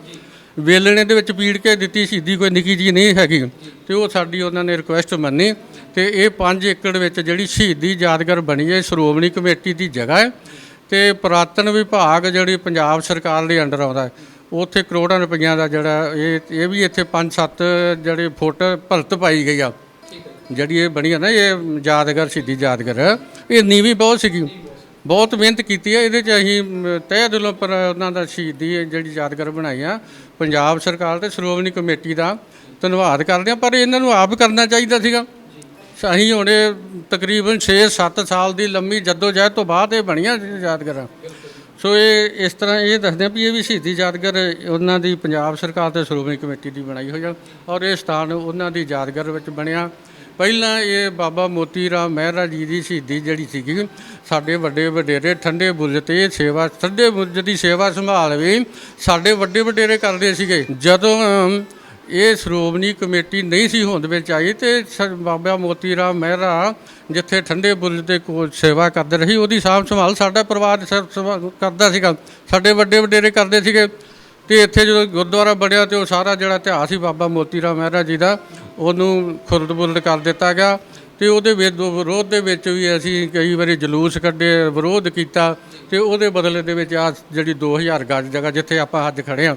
ਵੇਲਣੇ ਦੇ ਵਿੱਚ ਪੀੜ ਕੇ ਦਿੱਤੀ ਸ਼ਹੀਦੀ ਕੋਈ ਨਿੱਕੀ ਜੀ ਨਹੀਂ ਹੈਗੀ। ਤੇ ਉਹ ਸਾਡੀ ਉਹਨਾਂ ਨੇ ਰਿਕੁਐਸਟ ਮੰਨੀ। ਤੇ ਇਹ 5 ਏਕੜ ਵਿੱਚ ਜਿਹੜੀ ਸ਼ਹੀਦੀ ਯਾਦਗਾਰ ਬਣੀ ਹੈ ਸ਼੍ਰੋਮਣੀ ਕਮੇਟੀ ਦੀ ਜਗ੍ਹਾ ਹੈ। ਤੇ ਪੁਰਾਤਨ ਵਿਭਾਗ ਜਿਹੜੀ ਪੰਜਾਬ ਸਰਕਾਰ ਦੇ ਅੰਡਰ ਆਉਂਦਾ ਹੈ ਉੱਥੇ ਕਰੋੜਾਂ ਰੁਪਈਆਂ ਦਾ ਜਿਹੜਾ ਇਹ ਇਹ ਵੀ ਇੱਥੇ 5-7 ਜਿਹੜੇ ਫੁੱਟ ਭਰਤ ਪਾਈ ਗਈ ਆ। ਜਿਹੜੀ ਇਹ ਬਣੀ ਆ ਨਾ ਇਹ ਯਾਦਗਾਰ ਸ਼ਹੀਦੀ ਯਾਦਗਾਰ। ਇਹ ਨੀਵੀਂ ਬਹੁਤ ਸੀਗੀ। ਬਹੁਤ ਮਿਹਨਤ ਕੀਤੀ ਹੈ ਇਹਦੇ 'ਚ ਅਸੀਂ ਮ, ਤਹਿ ਦਿਲੋਂ ਪਰ ਉਹਨਾਂ ਦਾ ਸ਼ਹੀਦੀ ਜਿਹੜੀ ਯਾਦਗਾਰ ਬਣਾਈ ਆ ਪੰਜਾਬ ਸਰਕਾਰ ਤੇ ਸ਼੍ਰੋਮਣੀ ਕਮੇਟੀ ਦਾ ਧੰਨਵਾਦ ਕਰਦੇ ਹਾਂ, ਪਰ ਇਹਨਾਂ ਨੂੰ ਆਪ ਕਰਨਾ ਚਾਹੀਦਾ ਸੀਗਾ। ਅਸੀਂ ਹੁਣ ਇਹ ਤਕਰੀਬਨ 6-7 ਸਾਲ ਦੀ ਲੰਮੀ ਜਦੋਜਹਿਦ ਤੋਂ ਬਾਅਦ ਇਹ ਬਣੀਆਂ ਯਾਦਗਾਰਾਂ। ਸੋ ਇਹ ਇਸ ਤਰ੍ਹਾਂ ਇਹ ਦੱਸਦੇ ਆ ਵੀ ਇਹ ਵੀ ਸ਼ਹੀਦੀ ਯਾਦਗਾਰ ਉਹਨਾਂ ਦੀ ਪੰਜਾਬ ਸਰਕਾਰ ਤੇ ਸ਼੍ਰੋਮਣੀ ਕਮੇਟੀ ਦੀ ਬਣਾਈ ਹੋਈ ਆ ਔਰ ਇਹ ਸਥਾਨ ਉਹਨਾਂ ਦੀ ਯਾਦਗਾਰ ਵਿੱਚ ਬਣਿਆ। ਪਹਿਲਾਂ ਇਹ ਬਾਬਾ ਮੋਤੀ ਰਾਮ ਮਹਿਰਾ ਜੀ ਦੀ ਸ਼ਹੀਦੀ ਜਿਹੜੀ ਸੀਗੀ, ਸਾਡੇ ਵੱਡੇ ਵਡੇਰੇ ਠੰਡੇ ਬੁਰਜ ਤੇ ਇਹ ਸੇਵਾ, ਠੰਡੇ ਬੁਰਜ ਦੀ ਸੇਵਾ ਸੰਭਾਲ ਵੀ ਸਾਡੇ ਵੱਡੇ ਵਡੇਰੇ ਕਰਦੇ ਸੀਗੇ। ਜਦੋਂ ਇਹ ਸ਼੍ਰੋਮਣੀ ਕਮੇਟੀ ਨਹੀਂ ਸੀ ਹੋਂਦ ਵਿੱਚ ਆਈ ਤੇ ਸ- ਬਾਬਾ ਮੋਤੀ ਰਾਮ ਮਹਿਰਾ ਜਿੱਥੇ ਠੰਡੇ ਬੁਰਜ 'ਤੇ ਕੋ ਸੇਵਾ ਕਰਦੇ ਰਹੀ, ਉਹਦੀ ਸਾਂਭ ਸੰਭਾਲ ਸਾਡਾ ਪਰਿਵਾਰ ਸ- ਸੰਭਾ- ਕਰਦਾ ਸੀਗਾ। ਸਾਡੇ ਵੱਡੇ ਵਡੇਰੇ ਕਰਦੇ ਸੀਗੇ। ਤੇ ਇੱਥੇ ਜਦੋਂ ਗੁਰਦੁਆਰਾ ਬਣਿਆ ਤੇ ਉਹ ਸਾਰਾ ਜਿਹੜਾ ਇਤਿਹਾਸ ਸੀ ਬਾਬਾ ਮੋਤੀ ਰਾਮ ਮਹਿਰਾ ਜੀ ਦਾ, ਉਹਨੂੰ ਖੁਰਦ-ਬੁਰਦ ਕਰ ਦਿੱਤਾ ਗਿਆ। ਤੇ ਉਹਦੇ ਵਿਦ- ਵਿਰੋਧ ਦੇ ਵਿੱਚ ਵੀ ਅਸੀਂ ਕਈ ਵਾਰੀ ਜਲੂਸ ਕੱਢੇ, ਵਿਰੋਧ ਕੀਤਾ। ਤੇ ਉਹਦੇ ਬਦਲੇ ਦੇ ਵਿੱਚ ਆ ਜਿਹੜੀ 2000 ਗੱਜ ਜਗ੍ਹਾ ਜਿੱਥੇ ਆਪਾਂ ਅੱਜ ਖੜੇ ਆ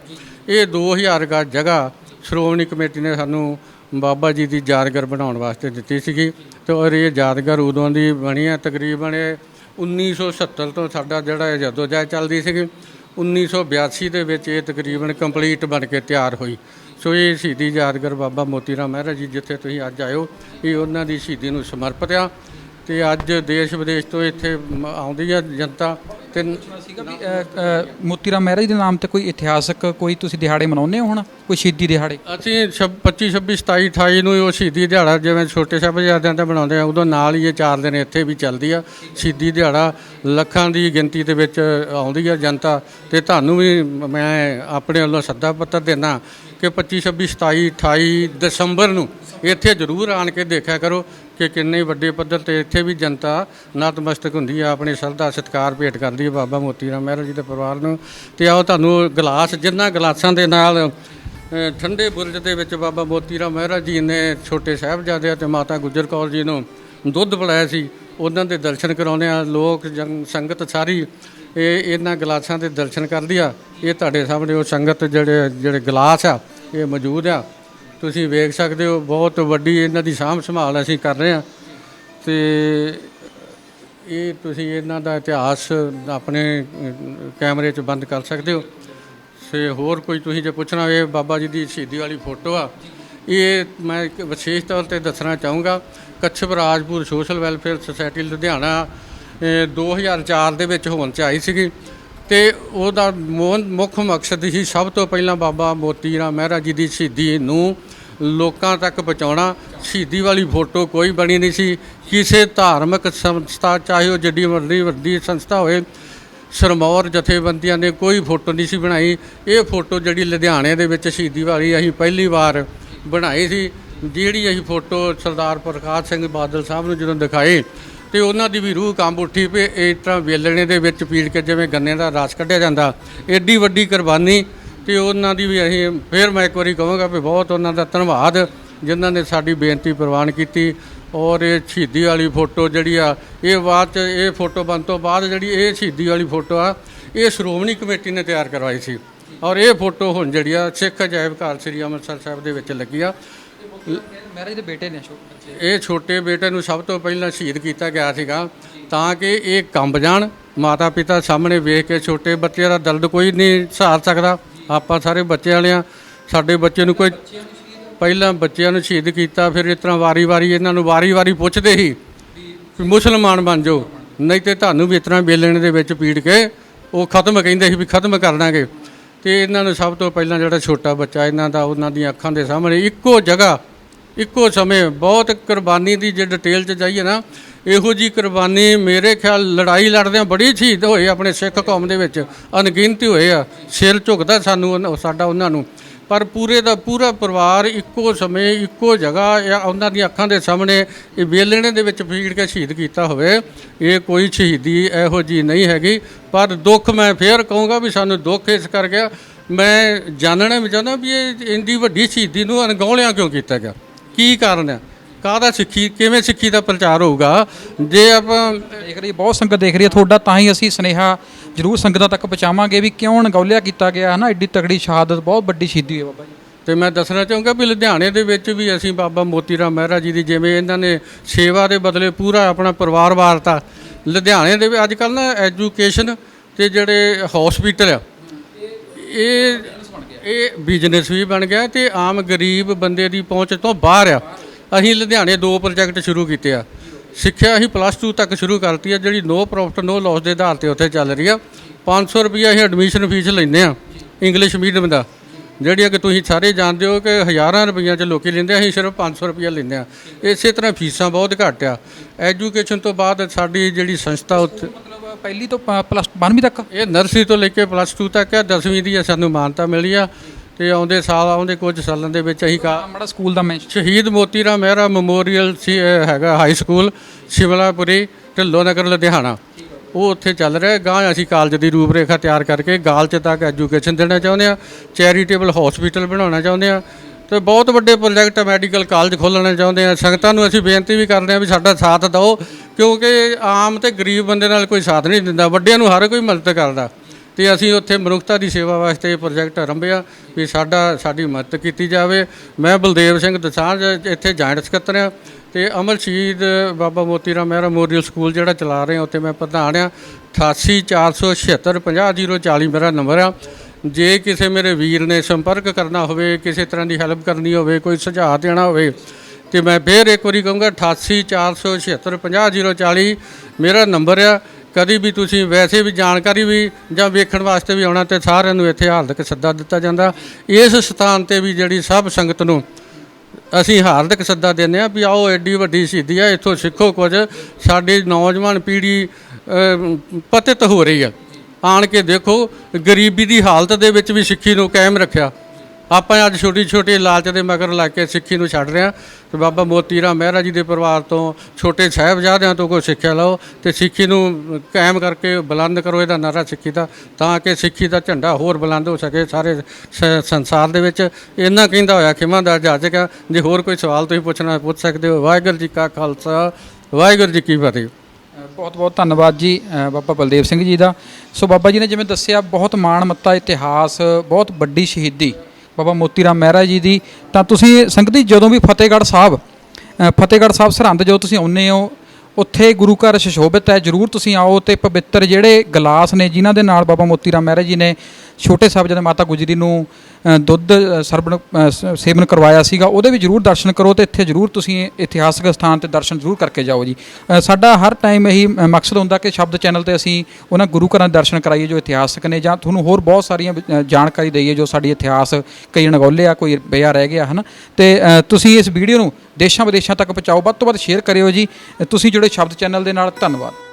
ਇਹ 2000 ਗਜ ਜਗ੍ਹਾ ਸ਼੍ਰੋਮਣੀ ਕਮੇਟੀ ਨੇ ਸਾਨੂੰ ਬਾਬਾ ਜੀ ਦੀ ਯਾਦਗਾਰ ਬਣਾਉਣ ਵਾਸਤੇ ਦਿੱਤੀ ਸੀਗੀ। ਤੇ ਔਰ ਇਹ ਯਾਦਗਾਰ ਉਦੋਂ ਦੀ ਬਣੀ ਹੈ, ਤਕਰੀਬਨ ਇਹ 1970 ਤੋਂ ਸਾਡਾ ਜਿਹੜਾ ਇਹ ਜਦੋਜਹਿਦ ਚੱਲਦੀ ਸੀਗੀ। 1982 ਦੇ ਵਿੱਚ ਇਹ ਤਕਰੀਬਨ ਕੰਪਲੀਟ ਬਣ ਕੇ ਤਿਆਰ ਹੋਈ। ਸੋ ਇਹ ਸ਼ਹੀਦੀ ਯਾਦਗਾਰ ਬਾਬਾ ਮੋਤੀ ਰਾਮ ਮਹਿਰਾ ਜੀ, ਜਿੱਥੇ ਤੁਸੀਂ ਅੱਜ ਆਇਓ ਇਹ ਉਹਨਾਂ ਦੀ ਸ਼ਹੀਦੀ ਨੂੰ ਸਮਰਪਿਤ ਆ। ਤੇ ਅੱਜ ਦੇਸ਼ ਵਿਦੇਸ਼ ਤੋਂ ਇੱਥੇ ਮ- ਆਉਂਦੀ ਆ ਜਨਤਾ ਤੇ ਸੀਗਾ ਵੀ ਮੋਤੀ ਰਾਮ ਮਹਿਰਾ ਜੀ ਦੇ ਨਾਮ ਤੇ ਕੋਈ ਇਤਿਹਾਸਕ ਕੋਈ ਤੁਸੀਂ ਦਿਹਾੜੇ ਮਨਾਉਂਦੇ ਹੋ ਹੁਣ? ਕੋਈ ਸ਼ਹੀਦੀ ਦਿਹਾੜੇ? ਅਸੀਂ 25 26 27 28 ਨੂੰ ਉਹ ਸ਼ਹੀਦੀ ਦਿਹਾੜਾ ਜਿਵੇਂ ਛੋਟੇ ਸਾਹਿਬਜ਼ਾਦਿਆਂ ਦਾ ਬਣਾਉਂਦੇ ਆ ਉਦੋਂ ਨਾਲ ਹੀ ਇਹ ਚਾਰ ਦਿਨ ਇੱਥੇ ਵੀ ਚੱਲਦੀ ਆ। ਸ਼ਹੀਦੀ ਦਿਹਾੜਾ ਲੱਖਾਂ ਦੀ ਗਿਣਤੀ ਦੇ ਵਿੱਚ ਆਉਂਦੀ ਆ ਜਨਤਾ ਤੇ ਤੁਹਾਨੂੰ ਵੀ ਮੈਂ ਆਪਣੇ ਵੱਲੋਂ ਸੱਦਾ ਪੱਤਰ ਦੇਣਾ ਕਿ 25 26 27 28 ਦਸੰਬਰ ਨੂੰ ਇੱਥੇ ਜ਼ਰੂਰ ਆਣ ਕੇ ਦੇਖਿਆ ਕਰੋ। ਕਿ ਕਿੰਨੇ ਵੱਡੇ ਪੱਧਰ ਤੇ ਇੱਥੇ ਵੀ ਜਨਤਾ ਨਤਮਸਤਕ ਹੁੰਦੀ ਆ, ਆਪਣੀ ਸਰਧਾ ਸਤਿਕਾਰ ਭੇਟ ਕਰਦੀ ਹੈ ਬਾਬਾ ਮੋਤੀ ਰਾਮ ਮਹਿਰਾ ਜੀ ਦੇ ਪਰਿਵਾਰ ਨੂੰ। ਤੇ ਆਓ ਤੁਹਾਨੂੰ ਗਲਾਸ, ਜਿੰਨਾ ਗਲਾਸਾਂ ਦੇ ਨਾਲ ਠੰਡੇ ਬੁਰਜ ਦੇ ਵਿੱਚ ਬਾਬਾ ਮੋਤੀ ਰਾਮ ਮਹਿਰਾ ਜੀ ਨੇ ਛੋਟੇ ਸਾਹਿਬਜ਼ਾਦੇ ਅਤੇ ਮਾਤਾ ਗੁਜਰ ਕੌਰ ਜੀ ਨੂੰ ਦੁੱਧ ਪਿਲਾਇਆ ਸੀ, ਉਹਨਾਂ ਦੇ ਦਰਸ਼ਨ ਕਰਾਉਂਦੇ ਆ ਲੋਕ, ਜਨ, ਸੰਗਤ ਸਾਰੀ, ਇਹ ਇਹਨਾਂ ਗਲਾਸਾਂ ਦੇ ਦਰਸ਼ਨ ਕਰਦੀ ਆ। ਇਹ ਤੁਹਾਡੇ ਸਾਹਮਣੇ ਉਹ ਸੰਗਤ ਜਿਹੜੇ ਜਿਹੜੇ ਗਲਾਸ ਆ, ਇਹ ਮੌਜੂਦ ਆ। ਤੁਸੀਂ ਵੇਖ ਸਕਦੇ ਹੋ, ਬਹੁਤ ਵੱਡੀ ਇਹਨਾਂ ਦੀ ਸਾਂਭ ਸੰਭਾਲ ਅਸੀਂ ਕਰ ਰਹੇ ਹਾਂ। ਤੇ ਇਹ ਤੁਸੀਂ ਇਹਨਾਂ ਦਾ ਇਤਿਹਾਸ ਆਪਣੇ ਕੈਮਰੇ 'ਚ ਬੰਦ ਕਰ ਸਕਦੇ ਹੋ। ਸੇ ਹੋਰ ਕੋਈ ਤੁਸੀਂ ਜੇ ਪੁੱਛਣਾ ਹੋਵੇ, ਬਾਬਾ ਜੀ ਦੀ ਸ਼ਹੀਦੀ ਵਾਲੀ ਫੋਟੋ ਆ, ਇਹ ਮੈਂ ਇੱਕ ਵਿਸ਼ੇਸ਼ ਤੌਰ ਤੇ ਦੱਸਣਾ ਚਾਹੂੰਗਾ, Kashyap Rajput social welfare society Ludhiana, ਇਹ 2004 ਦੇ ਵਿੱਚ ਹੋਣ ਚ ਆਈ ਸੀਗੀ। ਤੇ ਉਹਦਾ ਮੋਹਨ- ਮੁੱਖ ਮਕਸਦ ਸੀ ਸਭ ਤੋਂ ਪਹਿਲਾਂ ਬਾਬਾ ਮੋਤੀ ਰਾਮ ਮਹਿਰਾ ਜੀ ਦੀ ਸ਼ਹੀਦੀ ਨੂੰ ਲੋਕਾਂ ਤੱਕ ਪਹੁੰਚਾਉਣਾ। ਸ਼ਹੀਦੀ ਵਾਲੀ ਫੋਟੋ ਕੋਈ ਬਣੀ ਨਹੀਂ ਸੀ। ਕਿਸੇ ਧਾਰਮਿਕ ਸੰਸਥਾ, ਚਾਹੇ ਉਹ ਜੱਡੀ ਵੱਡੀ ਵੱਡੀ ਸੰਸਥਾ ਹੋਵੇ, ਸਰਮੌਰ ਜਥੇਬੰਦੀਆਂ ਨੇ ਕੋਈ ਫੋਟੋ ਨਹੀਂ ਸੀ ਬਣਾਈ। ਇਹ ਫੋਟੋ ਜਿਹੜੀ ਲੁਧਿਆਣੇ ਦੇ ਵਿੱਚ ਸ਼ਹੀਦੀ ਵਾਲੀ ਅਸੀਂ ਪਹਿਲੀ ਵਾਰ ਬਣਾਈ ਸੀ, ਜਿਹੜੀ ਅਸੀਂ ਫੋਟੋ ਸਰਦਾਰ ਪ੍ਰਕਾਸ਼ ਸਿੰਘ ਬਾਦਲ ਸਾਹਿਬ ਨੂੰ ਜਦੋਂ ਦਿਖਾਈ ਤੇ ਉਹਨਾਂ ਦੀ ਵੀ ਰੂਹ ਕੰਬ ਉੱਠੀ ਵੀ ਇਸ ਤਰ੍ਹਾਂ ਵੇਲਣੇ ਦੇ ਵਿੱਚ ਪੀੜ ਕੇ ਜਿਵੇਂ ਗੰਨੇ ਦਾ ਰਸ ਕੱਢਿਆ ਜਾਂਦਾ ਐਡੀ ਵੱਡੀ ਕੁਰਬਾਨੀ ਤੇ ਉਹਨਾਂ ਦੀ ਵੀ ਅਸੀਂ ਫਿਰ ਮੈਂ ਇੱਕ ਵਾਰੀ ਕਹਾਂਗਾ ਵੀ ਬਹੁਤ ਉਹਨਾਂ ਦਾ ਧੰਨਵਾਦ ਜਿਨ੍ਹਾਂ ਨੇ ਸਾਡੀ ਬੇਨਤੀ ਪ੍ਰਵਾਨ ਕੀਤੀ ਔਰ ਇਹ ਸ਼ਹੀਦੀ ਵਾਲੀ ਫੋਟੋ ਜਿਹੜੀ ਆ, ਇਹ ਬਾਅਦ ਚ ਇਹ ਫੋਟੋ ਬਣ ਤੋਂ ਬਾਅਦ ਜਿਹੜੀ ਇਹ ਸ਼ਹੀਦੀ ਵਾਲੀ ਫੋਟੋ ਆ, ਇਹ ਸ਼੍ਰੋਮਣੀ ਕਮੇਟੀ ਨੇ ਤਿਆਰ ਕਰਵਾਈ ਸੀ ਔਰ ਇਹ ਫੋਟੋ ਹੁਣ ਜਿਹੜੀ ਆ ਸਿੱਖ ਅਜਾਇਬ ਘਰ ਸ੍ਰੀ ਅੰਮ੍ਰਿਤਸਰ ਸਾਹਿਬ ਦੇ ਵਿੱਚ ਲੱਗੀ ਆ। ਮਹਿਰਾ ਦੇ ਬੇਟੇ ਨੇ ਛੋਟੇ ਬੱਚੇ ਇਹ ਛੋਟੇ ਬੇਟੇ ਨੂੰ ਸਭ ਤੋਂ ਪਹਿਲਾਂ ਸ਼ਹੀਦ ਕੀਤਾ ਗਿਆ ਸੀਗਾ, ਤਾਂ ਕਿ ਇਹ ਕੰਬ ਜਾਣ ਮਾਤਾ ਪਿਤਾ ਸਾਹਮਣੇ ਵੇਖ ਕੇ ਛੋਟੇ ਬੱਚੇ ਦਾ ਦਰਦ ਕੋਈ ਨਹੀਂ ਸਹਾਰ ਸਕਦਾ। ਆਪਾਂ ਸਾਰੇ ਬੱਚੇ ਵਾਲੇ ਆ ਸਾਡੇ ਬੱਚੇ ਨੂੰ ਕੋਈ ਪਹਿਲਾਂ ਬੱਚਿਆਂ ਨੂੰ ਸ਼ਹੀਦ ਕੀਤਾ, ਫਿਰ ਇਸ ਤਰ੍ਹਾਂ ਵਾਰੀ-ਵਾਰੀ ਇਹਨਾਂ ਨੂੰ ਵਾਰੀ-ਵਾਰੀ ਪੁੱਛਦੇ ਸੀ ਵੀ ਮੁਸਲਮਾਨ ਬਣ ਜਾਓ, ਨਹੀਂ ਤੇ ਤੁਹਾਨੂੰ ਵੀ ਇਸ ਤਰ੍ਹਾਂ ਵੇਲਣੇ ਦੇ ਵਿੱਚ ਪੀੜ ਕੇ ਉਹ ਖਤਮ ਕਹਿੰਦੇ ਸੀ ਵੀ ਖਤਮ ਕਰ ਦਾਂਗੇ। ਤੇ ਇਹਨਾਂ ਨੂੰ ਸਭ ਤੋਂ ਪਹਿਲਾਂ ਜਿਹੜਾ ਛੋਟਾ ਬੱਚਾ, ਇਹਨਾਂ ਦਾ, ਉਹਨਾਂ ਦੀਆਂ ਅੱਖਾਂ ਦੇ ਸਾਹਮਣੇ ਇੱਕੋ ਜਗ੍ਹਾ ਇੱਕੋ ਸਮੇਂ ਬਹੁਤ ਕੁਰਬਾਨੀ ਦੀ ਜੇ ਡਿਟੇਲ 'ਚ ਜਾਈਏ ਨਾ, ਇਹੋ ਜੀ ਕੁਰਬਾਨੀ ਮੇਰੇ ਖਿਆਲ ਲੜਾਈ ਲੜਦਿਆਂ ਬੜੀ ਸ਼ਹੀਦ ਹੋਏ ਆਪਣੇ ਸਿੱਖ ਕੌਮ ਦੇ ਵਿੱਚ, ਅਣਗਿਣਤੀ ਹੋਏ ਆ, ਸਿਰ ਝੁਕਦਾ ਸਾਨੂੰ ਉਹਨਾਂ- ਸਾਡਾ ਉਹਨਾਂ ਨੂੰ। ਪਰ ਪੂਰੇ ਦਾ ਪੂਰਾ ਪਰਿਵਾਰ ਇੱਕੋ ਸਮੇਂ, ਇੱਕੋ ਜਗ੍ਹਾ ਜਾਂ ਉਹਨਾਂ ਦੀਆਂ ਅੱਖਾਂ ਦੇ ਸਾਹਮਣੇ ਇਹ ਵੇਲਣੇ ਦੇ ਵਿੱਚ ਫੀੜ ਕੇ ਸ਼ਹੀਦ ਕੀਤਾ ਹੋਵੇ, ਇਹ ਕੋਈ ਸ਼ਹੀਦੀ ਇਹੋ ਜੀ ਨਹੀਂ ਹੈਗੀ। ਪਰ ਦੁੱਖ ਮੈਂ ਫੇਰ ਕਹੂੰਗਾ ਵੀ ਸਾਨੂੰ ਦੁੱਖ ਇਸ ਕਰ ਗਿਆ ਮੈਂ ਜਾਣਨਾ ਵੀ ਚਾਹੁੰਦਾ ਵੀ ਇਹ ਇੰਨੀ ਵੱਡੀ ਸ਼ਹੀਦੀ ਨੂੰ ਅਣਗੌਲਿਆਂ ਕਿਉਂ ਕੀਤਾ ਗਿਆ? ਕੀ ਕਾਰਨ ਹੈ ਕਾਹਦਾ ਸਿੱਖੀ ਕਿਵੇਂ ਸਿੱਖੀ ਦਾ ਪ੍ਰਚਾਰ ਹੋਊਗਾ? ਜੇ ਆਪਾਂ ਦੇਖ ਰਹੀ ਬਹੁਤ ਸੰਗਤ ਦੇਖ ਰਹੀ ਹੈ ਤੁਹਾਡਾ ਤਾਂ ਹੀ ਅਸੀਂ ਸੁਨੇਹਾ ਜ਼ਰੂਰ ਸੰਗਤਾਂ ਤੱਕ ਪਹੁੰਚਾਵਾਂਗੇ ਵੀ ਕਿਉਂ ਅਣਗੌਲਿਆ ਕੀਤਾ ਗਿਆ ਹੈ ਨਾ ਐਡੀ ਤਗੜੀ ਸ਼ਹਾਦਤ ਬਹੁਤ ਵੱਡੀ ਸ਼ਹੀਦੀ ਹੈ ਬਾਬਾ ਜੀ। ਤੇ ਮੈਂ ਦੱਸਣਾ ਚਾਹੂੰਗਾ ਵੀ ਲੁਧਿਆਣੇ ਦੇ ਵਿੱਚ ਵੀ ਅਸੀਂ ਬਾਬਾ ਮੋਤੀ ਰਾਮ ਮਹਿਰਾ ਜੀ ਦੀ ਜਿਵੇਂ ਇਹਨਾਂ ਨੇ ਸੇਵਾ ਦੇ ਬਦਲੇ ਪੂਰਾ ਆਪਣਾ ਪਰਿਵਾਰ ਵਾਰਤਾ। ਲੁਧਿਆਣੇ ਦੇ ਅੱਜ ਕੱਲ ਨਾ ਐਜੂਕੇਸ਼ਨ ਤੇ ਜਿਹੜੇ ਹਸਪੀਟਲ ਆ ਇਹ ਇਹ ਬਿਜ਼ਨਸ ਵੀ ਬਣ ਗਿਆ ਤੇ ਆਮ ਗਰੀਬ ਬੰਦੇ ਦੀ ਪਹੁੰਚ ਤੋਂ ਬਾਹਰ ਆ। ਅਸੀਂ ਲੁਧਿਆਣੇ ਦੋ ਪ੍ਰੋਜੈਕਟ ਸ਼ੁਰੂ ਕੀਤੇ ਆ। ਸਿੱਖਿਆ ਅਸੀਂ ਪਲੱਸ 2 ਤੱਕ ਸ਼ੁਰੂ ਕਰਤੀ ਆ, ਜਿਹੜੀ ਨੋ ਪ੍ਰੋਫਿਟ ਨੋ ਲਾਸ ਦੇ ਆਧਾਰ ਤੇ ਉੱਥੇ ਚੱਲ ਰਹੀ ਆ। 500 ਰੁਪਈਆ ਅਸੀਂ ਐਡਮਿਸ਼ਨ ਫੀਸ ਲੈਂਦੇ ਆ ਇੰਗਲਿਸ਼ ਮੀਡੀਅਮ ਦਾ। ਜਿਹੜੀ ਕਿ ਤੁਸੀਂ ਸਾਰੇ ਜਾਣਦੇ ਹੋ ਕਿ ਹਜ਼ਾਰਾਂ ਰੁਪਈਆਂ 'ਚ ਲੋਕੀ ਲੈਂਦੇ ਅਸੀਂ ਸਿਰਫ 500 ਰੁਪਈਆ ਲੈਂਦੇ ਆ। ਇਸੇ ਤਰ੍ਹਾਂ ਫੀਸਾਂ ਬਹੁਤ ਘੱਟ ਆ। ਐਜੂਕੇਸ਼ਨ ਤੋਂ ਬਾਅਦ ਸਾਡੀ ਜਿਹੜੀ ਸੰਸਥਾ ਉੱਥੇ ਪਹਿਲੀ ਤੋਂ ਪ- ਪਲੱਸ 12ਵੀਂ ਤੱਕ? ਇਹ ਨਰਸਰੀ ਤੋਂ ਲੈ ਕੇ ਪਲੱਸ 2 ਤੱਕ ਹੈ 10ਵੀਂ ਦੀ ਸਾਨੂੰ ਮਾਨਤਾ ਮਿਲੀ ਆ ਤੇ ਆਉਂਦੇ ਸਾਲ ਆਉਂਦੇ ਕੁਝ ਸਾਲਾਂ ਦੇ ਵਿੱਚ ਅਸੀਂ ਕਾ ਮਾੜਾ ਸਕੂਲ ਦਾ ਮੈਂਸ਼ਨ ਸ਼ਹੀਦ ਮੋਤੀ ਰਾਮ ਮਹਿਰਾ ਮੈਮੋਰੀਅਲ ਸੀ ਹੈਗਾ ਹਾਈ ਸਕੂਲ ਸ਼ਿਮਲਾਪੁਰੀ ਢਿੱਲੋਂ ਨਗਰ ਲੁਧਿਆਣਾ। ਉਹ ਉੱਥੇ ਚੱਲ ਰਿਹਾ ਗਾਂ ਅਸੀਂ ਕਾਲਜ ਦੀ ਰੂਪਰੇਖਾ ਤਿਆਰ ਕਰਕੇ ਗਾਲਚ ਤੱਕ ਐਜੂਕੇਸ਼ਨ ਦੇਣਾ ਚਾਹੁੰਦੇ ਆ ਚੈਰੀਟੇਬਲ ਹਸਪੀਟਲ ਬਣਾਉਣਾ ਚਾਹੁੰਦੇ ਆ ਤੇ ਬਹੁਤ ਵੱਡੇ ਪ੍ਰੋਜੈਕਟ ਮੈਡੀਕਲ ਕਾਲਜ ਖੋਲ੍ਹਣਾ ਚਾਹੁੰਦੇ ਆ। ਸੰਗਤਾਂ ਨੂੰ ਅਸੀਂ ਬੇਨਤੀ ਵੀ ਕਰਦੇ ਆ ਵੀ ਸਾਡਾ ਸਾਥ ਦਿਓ, ਕਿਉਂਕਿ ਆਮ ਤੇ ਗਰੀਬ ਬੰਦੇ ਨਾਲ ਕੋਈ ਸਾਥ ਨਹੀਂ ਦਿੰਦਾ, ਵੱਡਿਆਂ ਨੂੰ ਹਰ ਕੋਈ ਮਦਦ ਕਰਦਾ। ਤੇ ਅਸੀਂ ਉੱਥੇ ਮਨੁੱਖਤਾ ਦੀ ਸੇਵਾ ਵਾਸਤੇ ਇਹ ਪ੍ਰੋਜੈਕਟ ਆਰੰਭਿਆ ਵੀ ਸਾਡਾ, ਸਾਡੀ ਮਦਦ ਕੀਤੀ ਜਾਵੇ। ਮੈਂ ਬਲਦੇਵ ਸਿੰਘ ਦਸਾਂਝ ਇੱਥੇ ਜਾਇੰਟ ਸਕੱਤਰ ਆ ਤੇ ਅਮਰ ਸ਼ਹੀਦ ਬਾਬਾ ਮੋਤੀ ਰਾਮ ਮਹਿਰਾ ਮੋਰੀਅਲ ਸਕੂਲ ਜਿਹੜਾ ਚਲਾ ਰਹੇ ਹਾਂ, ਉੱਥੇ ਮੈਂ ਪ੍ਰਧਾਨ ਆ 8847750040 ਮੇਰਾ ਨੰਬਰ ਆ। ਜੇ ਕਿਸੇ ਮੇਰੇ ਵੀਰ ਨੇ ਸੰਪਰਕ ਕਰਨਾ ਹੋਵੇ, ਕਿਸੇ ਤਰ੍ਹਾਂ ਦੀ ਹੈਲਪ ਕਰਨੀ ਹੋਵੇ, ਕੋਈ ਸੁਝਾਅ ਦੇਣਾ ਹੋਵੇ, ਤੇ ਮੈਂ ਫੇਰ ਇੱਕ ਵਾਰੀ ਕਹੂੰਗਾ 8847750040 ਮੇਰਾ ਨੰਬਰ ਆ। ਕਦੀ ਵੀ ਤੁਸੀਂ ਵੈਸੇ ਵੀ ਜਾਣਕਾਰੀ ਵੀ ਜਾਂ ਵੇਖਣ ਵਾਸਤੇ ਵੀ ਆਉਣਾ ਤੇ ਸਾਰਿਆਂ ਨੂੰ ਇੱਥੇ ਹਾਰਦਿਕ ਸੱਦਾ ਦਿੱਤਾ ਜਾਂਦਾ। ਇਸ ਸਥਾਨ ਤੇ ਵੀ ਜਿਹੜੀ ਸਭ ਸੰਗਤ ਨੂੰ ਅਸੀਂ ਹਾਰਦਿਕ ਸੱਦਾ ਦਿੰਦੇ ਆ ਵੀ ਆਓ, ਐਡੀ ਵੱਡੀ ਸ਼ਹੀਦੀ ਆ, ਇੱਥੋਂ ਸਿੱਖੋ ਕੁਝ। ਸਾਡੀ ਨੌਜਵਾਨ ਪੀੜ੍ਹੀ ਪਤਿਤ ਹੋ ਰਹੀ ਆ। ਆਣ ਕੇ ਦੇਖੋ, ਗਰੀਬੀ ਦੀ ਹਾਲਤ ਦੇ ਵਿੱਚ ਵੀ ਸਿੱਖੀ ਨੂੰ ਕਾਇਮ ਰੱਖਿਆ। ਆਪਾਂ ਅੱਜ ਛੋਟੀ ਛੋਟੀ ਲਾਲਚ ਦੇ ਮਗਰ ਲੱਗ ਕੇ ਸਿੱਖੀ ਨੂੰ ਛੱਡ ਰਿਹਾ ਹਾਂ। ਤੇ ਬਾਬਾ ਮੋਤੀ ਰਾਮ ਮਹਿਰਾ ਜੀ ਦੇ ਪਰਿਵਾਰ ਤੋਂ ਛੋਟੇ ਸਾਹਿਬਜ਼ਾਦਿਆਂ ਤੋਂ ਕੋਈ ਸਿੱਖਿਆ ਲਓ ਤੇ ਸਿੱਖੀ ਨੂੰ ਕਾਇਮ ਕਰਕੇ ਬੁਲੰਦ ਕਰੋ, ਇਹਦਾ ਨਾਰਾ ਸਿੱਖੀ ਦਾ, ਤਾਂ ਕਿ ਸਿੱਖੀ ਦਾ ਝੰਡਾ ਹੋਰ ਬੁਲੰਦ ਹੋ ਸਕੇ ਸਾਰੇ ਸ- ਸੰਸਾਰ ਦੇ ਵਿੱਚ। ਇੰਨਾ ਕਹਿੰਦਾ ਹੋਇਆ ਖਿਮਾ ਦਾ ਜਾਜਕ ਜੇ ਹੋਰ ਕੋਈ ਸਵਾਲ ਤੁਸੀਂ ਪੁੱਛਣਾ, ਪੁੱਛ ਸਕਦੇ ਹੋ। ਵਾਹਿਗੁਰੂ ਜੀ ਕਾ ਖਾਲਸਾ, ਵਾਹਿਗੁਰੂ ਜੀ ਕੀ ਫਤਿਹ। ਬਹੁਤ ਬਹੁਤ ਧੰਨਵਾਦ ਜੀ ਅ, ਬਾਬਾ ਬਲਦੇਵ ਸਿੰਘ ਜੀ ਦਾ। ਸੋ ਬਾਬਾ ਜੀ ਨੇ ਜਿਵੇਂ ਦੱਸਿਆ ਬਹੁਤ ਮਾਣ ਮੱਤਾ ਇਤਿਹਾਸ ਬਹੁਤ ਵੱਡੀ ਸ਼ਹੀਦੀ ਬਾਬਾ ਮੋਤੀ ਰਾਮ ਮਹਿਰਾ ਜੀ ਦੀ। ਤਾਂ ਤੁਸੀਂ ਸੰਗਤੀ ਜਦੋਂ ਵੀ ਫਤਿਹਗੜ੍ਹ ਸਾਹਿਬ ਅ, ਫਤਿਹਗੜ੍ਹ ਸਾਹਿਬ ਸਰਹੰਦ ਜੋ ਤੁਸੀਂ ਆਉਂਦੇ ਹੋ ਉੱਥੇ ਗੁਰੂ ਘਰ ਸੁਸ਼ੋਭਿਤ ਹੈ ਜਰੂਰ ਤੁਸੀਂ ਆਓ ਤੇ ਪਵਿੱਤਰ ਜਿਹੜੇ ਗਲਾਸ ਨੇ ਜਿਨ੍ਹਾਂ ਦੇ ਨਾਲ ਬਾਬਾ ਮੋਤੀ ਰਾਮ ਮਹਿਰਾ ਜੀ ਨੇ ਛੋਟੇ ਸਾਹਿਬਜ਼ਾਦੇ ਮਾਤਾ ਗੁਜਰੀ ਨੂੰ ਦੁੱਧ ਅ, ਸਰਵਣ ਸੇਵਨ ਕਰਵਾਇਆ ਸੀਗਾ ਉਹਦੇ ਵੀ ਜਰੂਰ ਦਰਸ਼ਨ ਕਰੋ ਤੇ ਇੱਥੇ ਜਰੂਰ ਤੁਸੀਂ ਇਤਿਹਾਸਕ ਸਥਾਨ ਤੇ ਦਰਸ਼ਨ ਜਰੂਰ ਕਰਕੇ ਜਾਓ ਜੀ। ਸਾਡਾ ਹਰ ਟਾਈਮ ਇਹੀ ਮਕਸਦ ਹੁੰਦਾ ਕਿ ਸ਼ਬਦ ਚੈਨਲ ਤੇ ਅਸੀਂ ਉਹਨਾਂ ਗੁਰੂ ਘਰਾਂ ਦੇ ਦਰਸ਼ਨ ਕਰਾਈਏ ਜੋ ਇਤਿਹਾਸਕ ਨੇ ਜਾਂ ਤੁਹਾਨੂੰ ਹੋਰ ਬਹੁਤ ਸਾਰੀਆਂ ਜਾਣਕਾਰੀ ਦਈਏ ਜੋ ਸਾਡੀ ਇਤਿਹਾਸ ਕਈ ਅਣਗੌਲੇ ਆ ਕੋਈ ਬਿਆ ਰਹਿ ਗਿਆ ਹਨਾ? ਤੇ ਅ, ਤੁਸੀਂ ਇਸ ਵੀਡੀਓ ਨੂੰ ਦੇਸ਼ਾਂ ਵਿਦੇਸ਼ਾਂ ਤੱਕ ਪਹੁੰਚਾਓ ਵੱਧ ਤੋਂ ਵੱਧ ਸ਼ੇਅਰ ਕਰਿਓ ਜੀ। ਤੁਸੀਂ ਜੁੜੇ ਸ਼ਬਦ ਚੈਨਲ ਦੇ ਨਾਲ ਧੰਨਵਾਦ।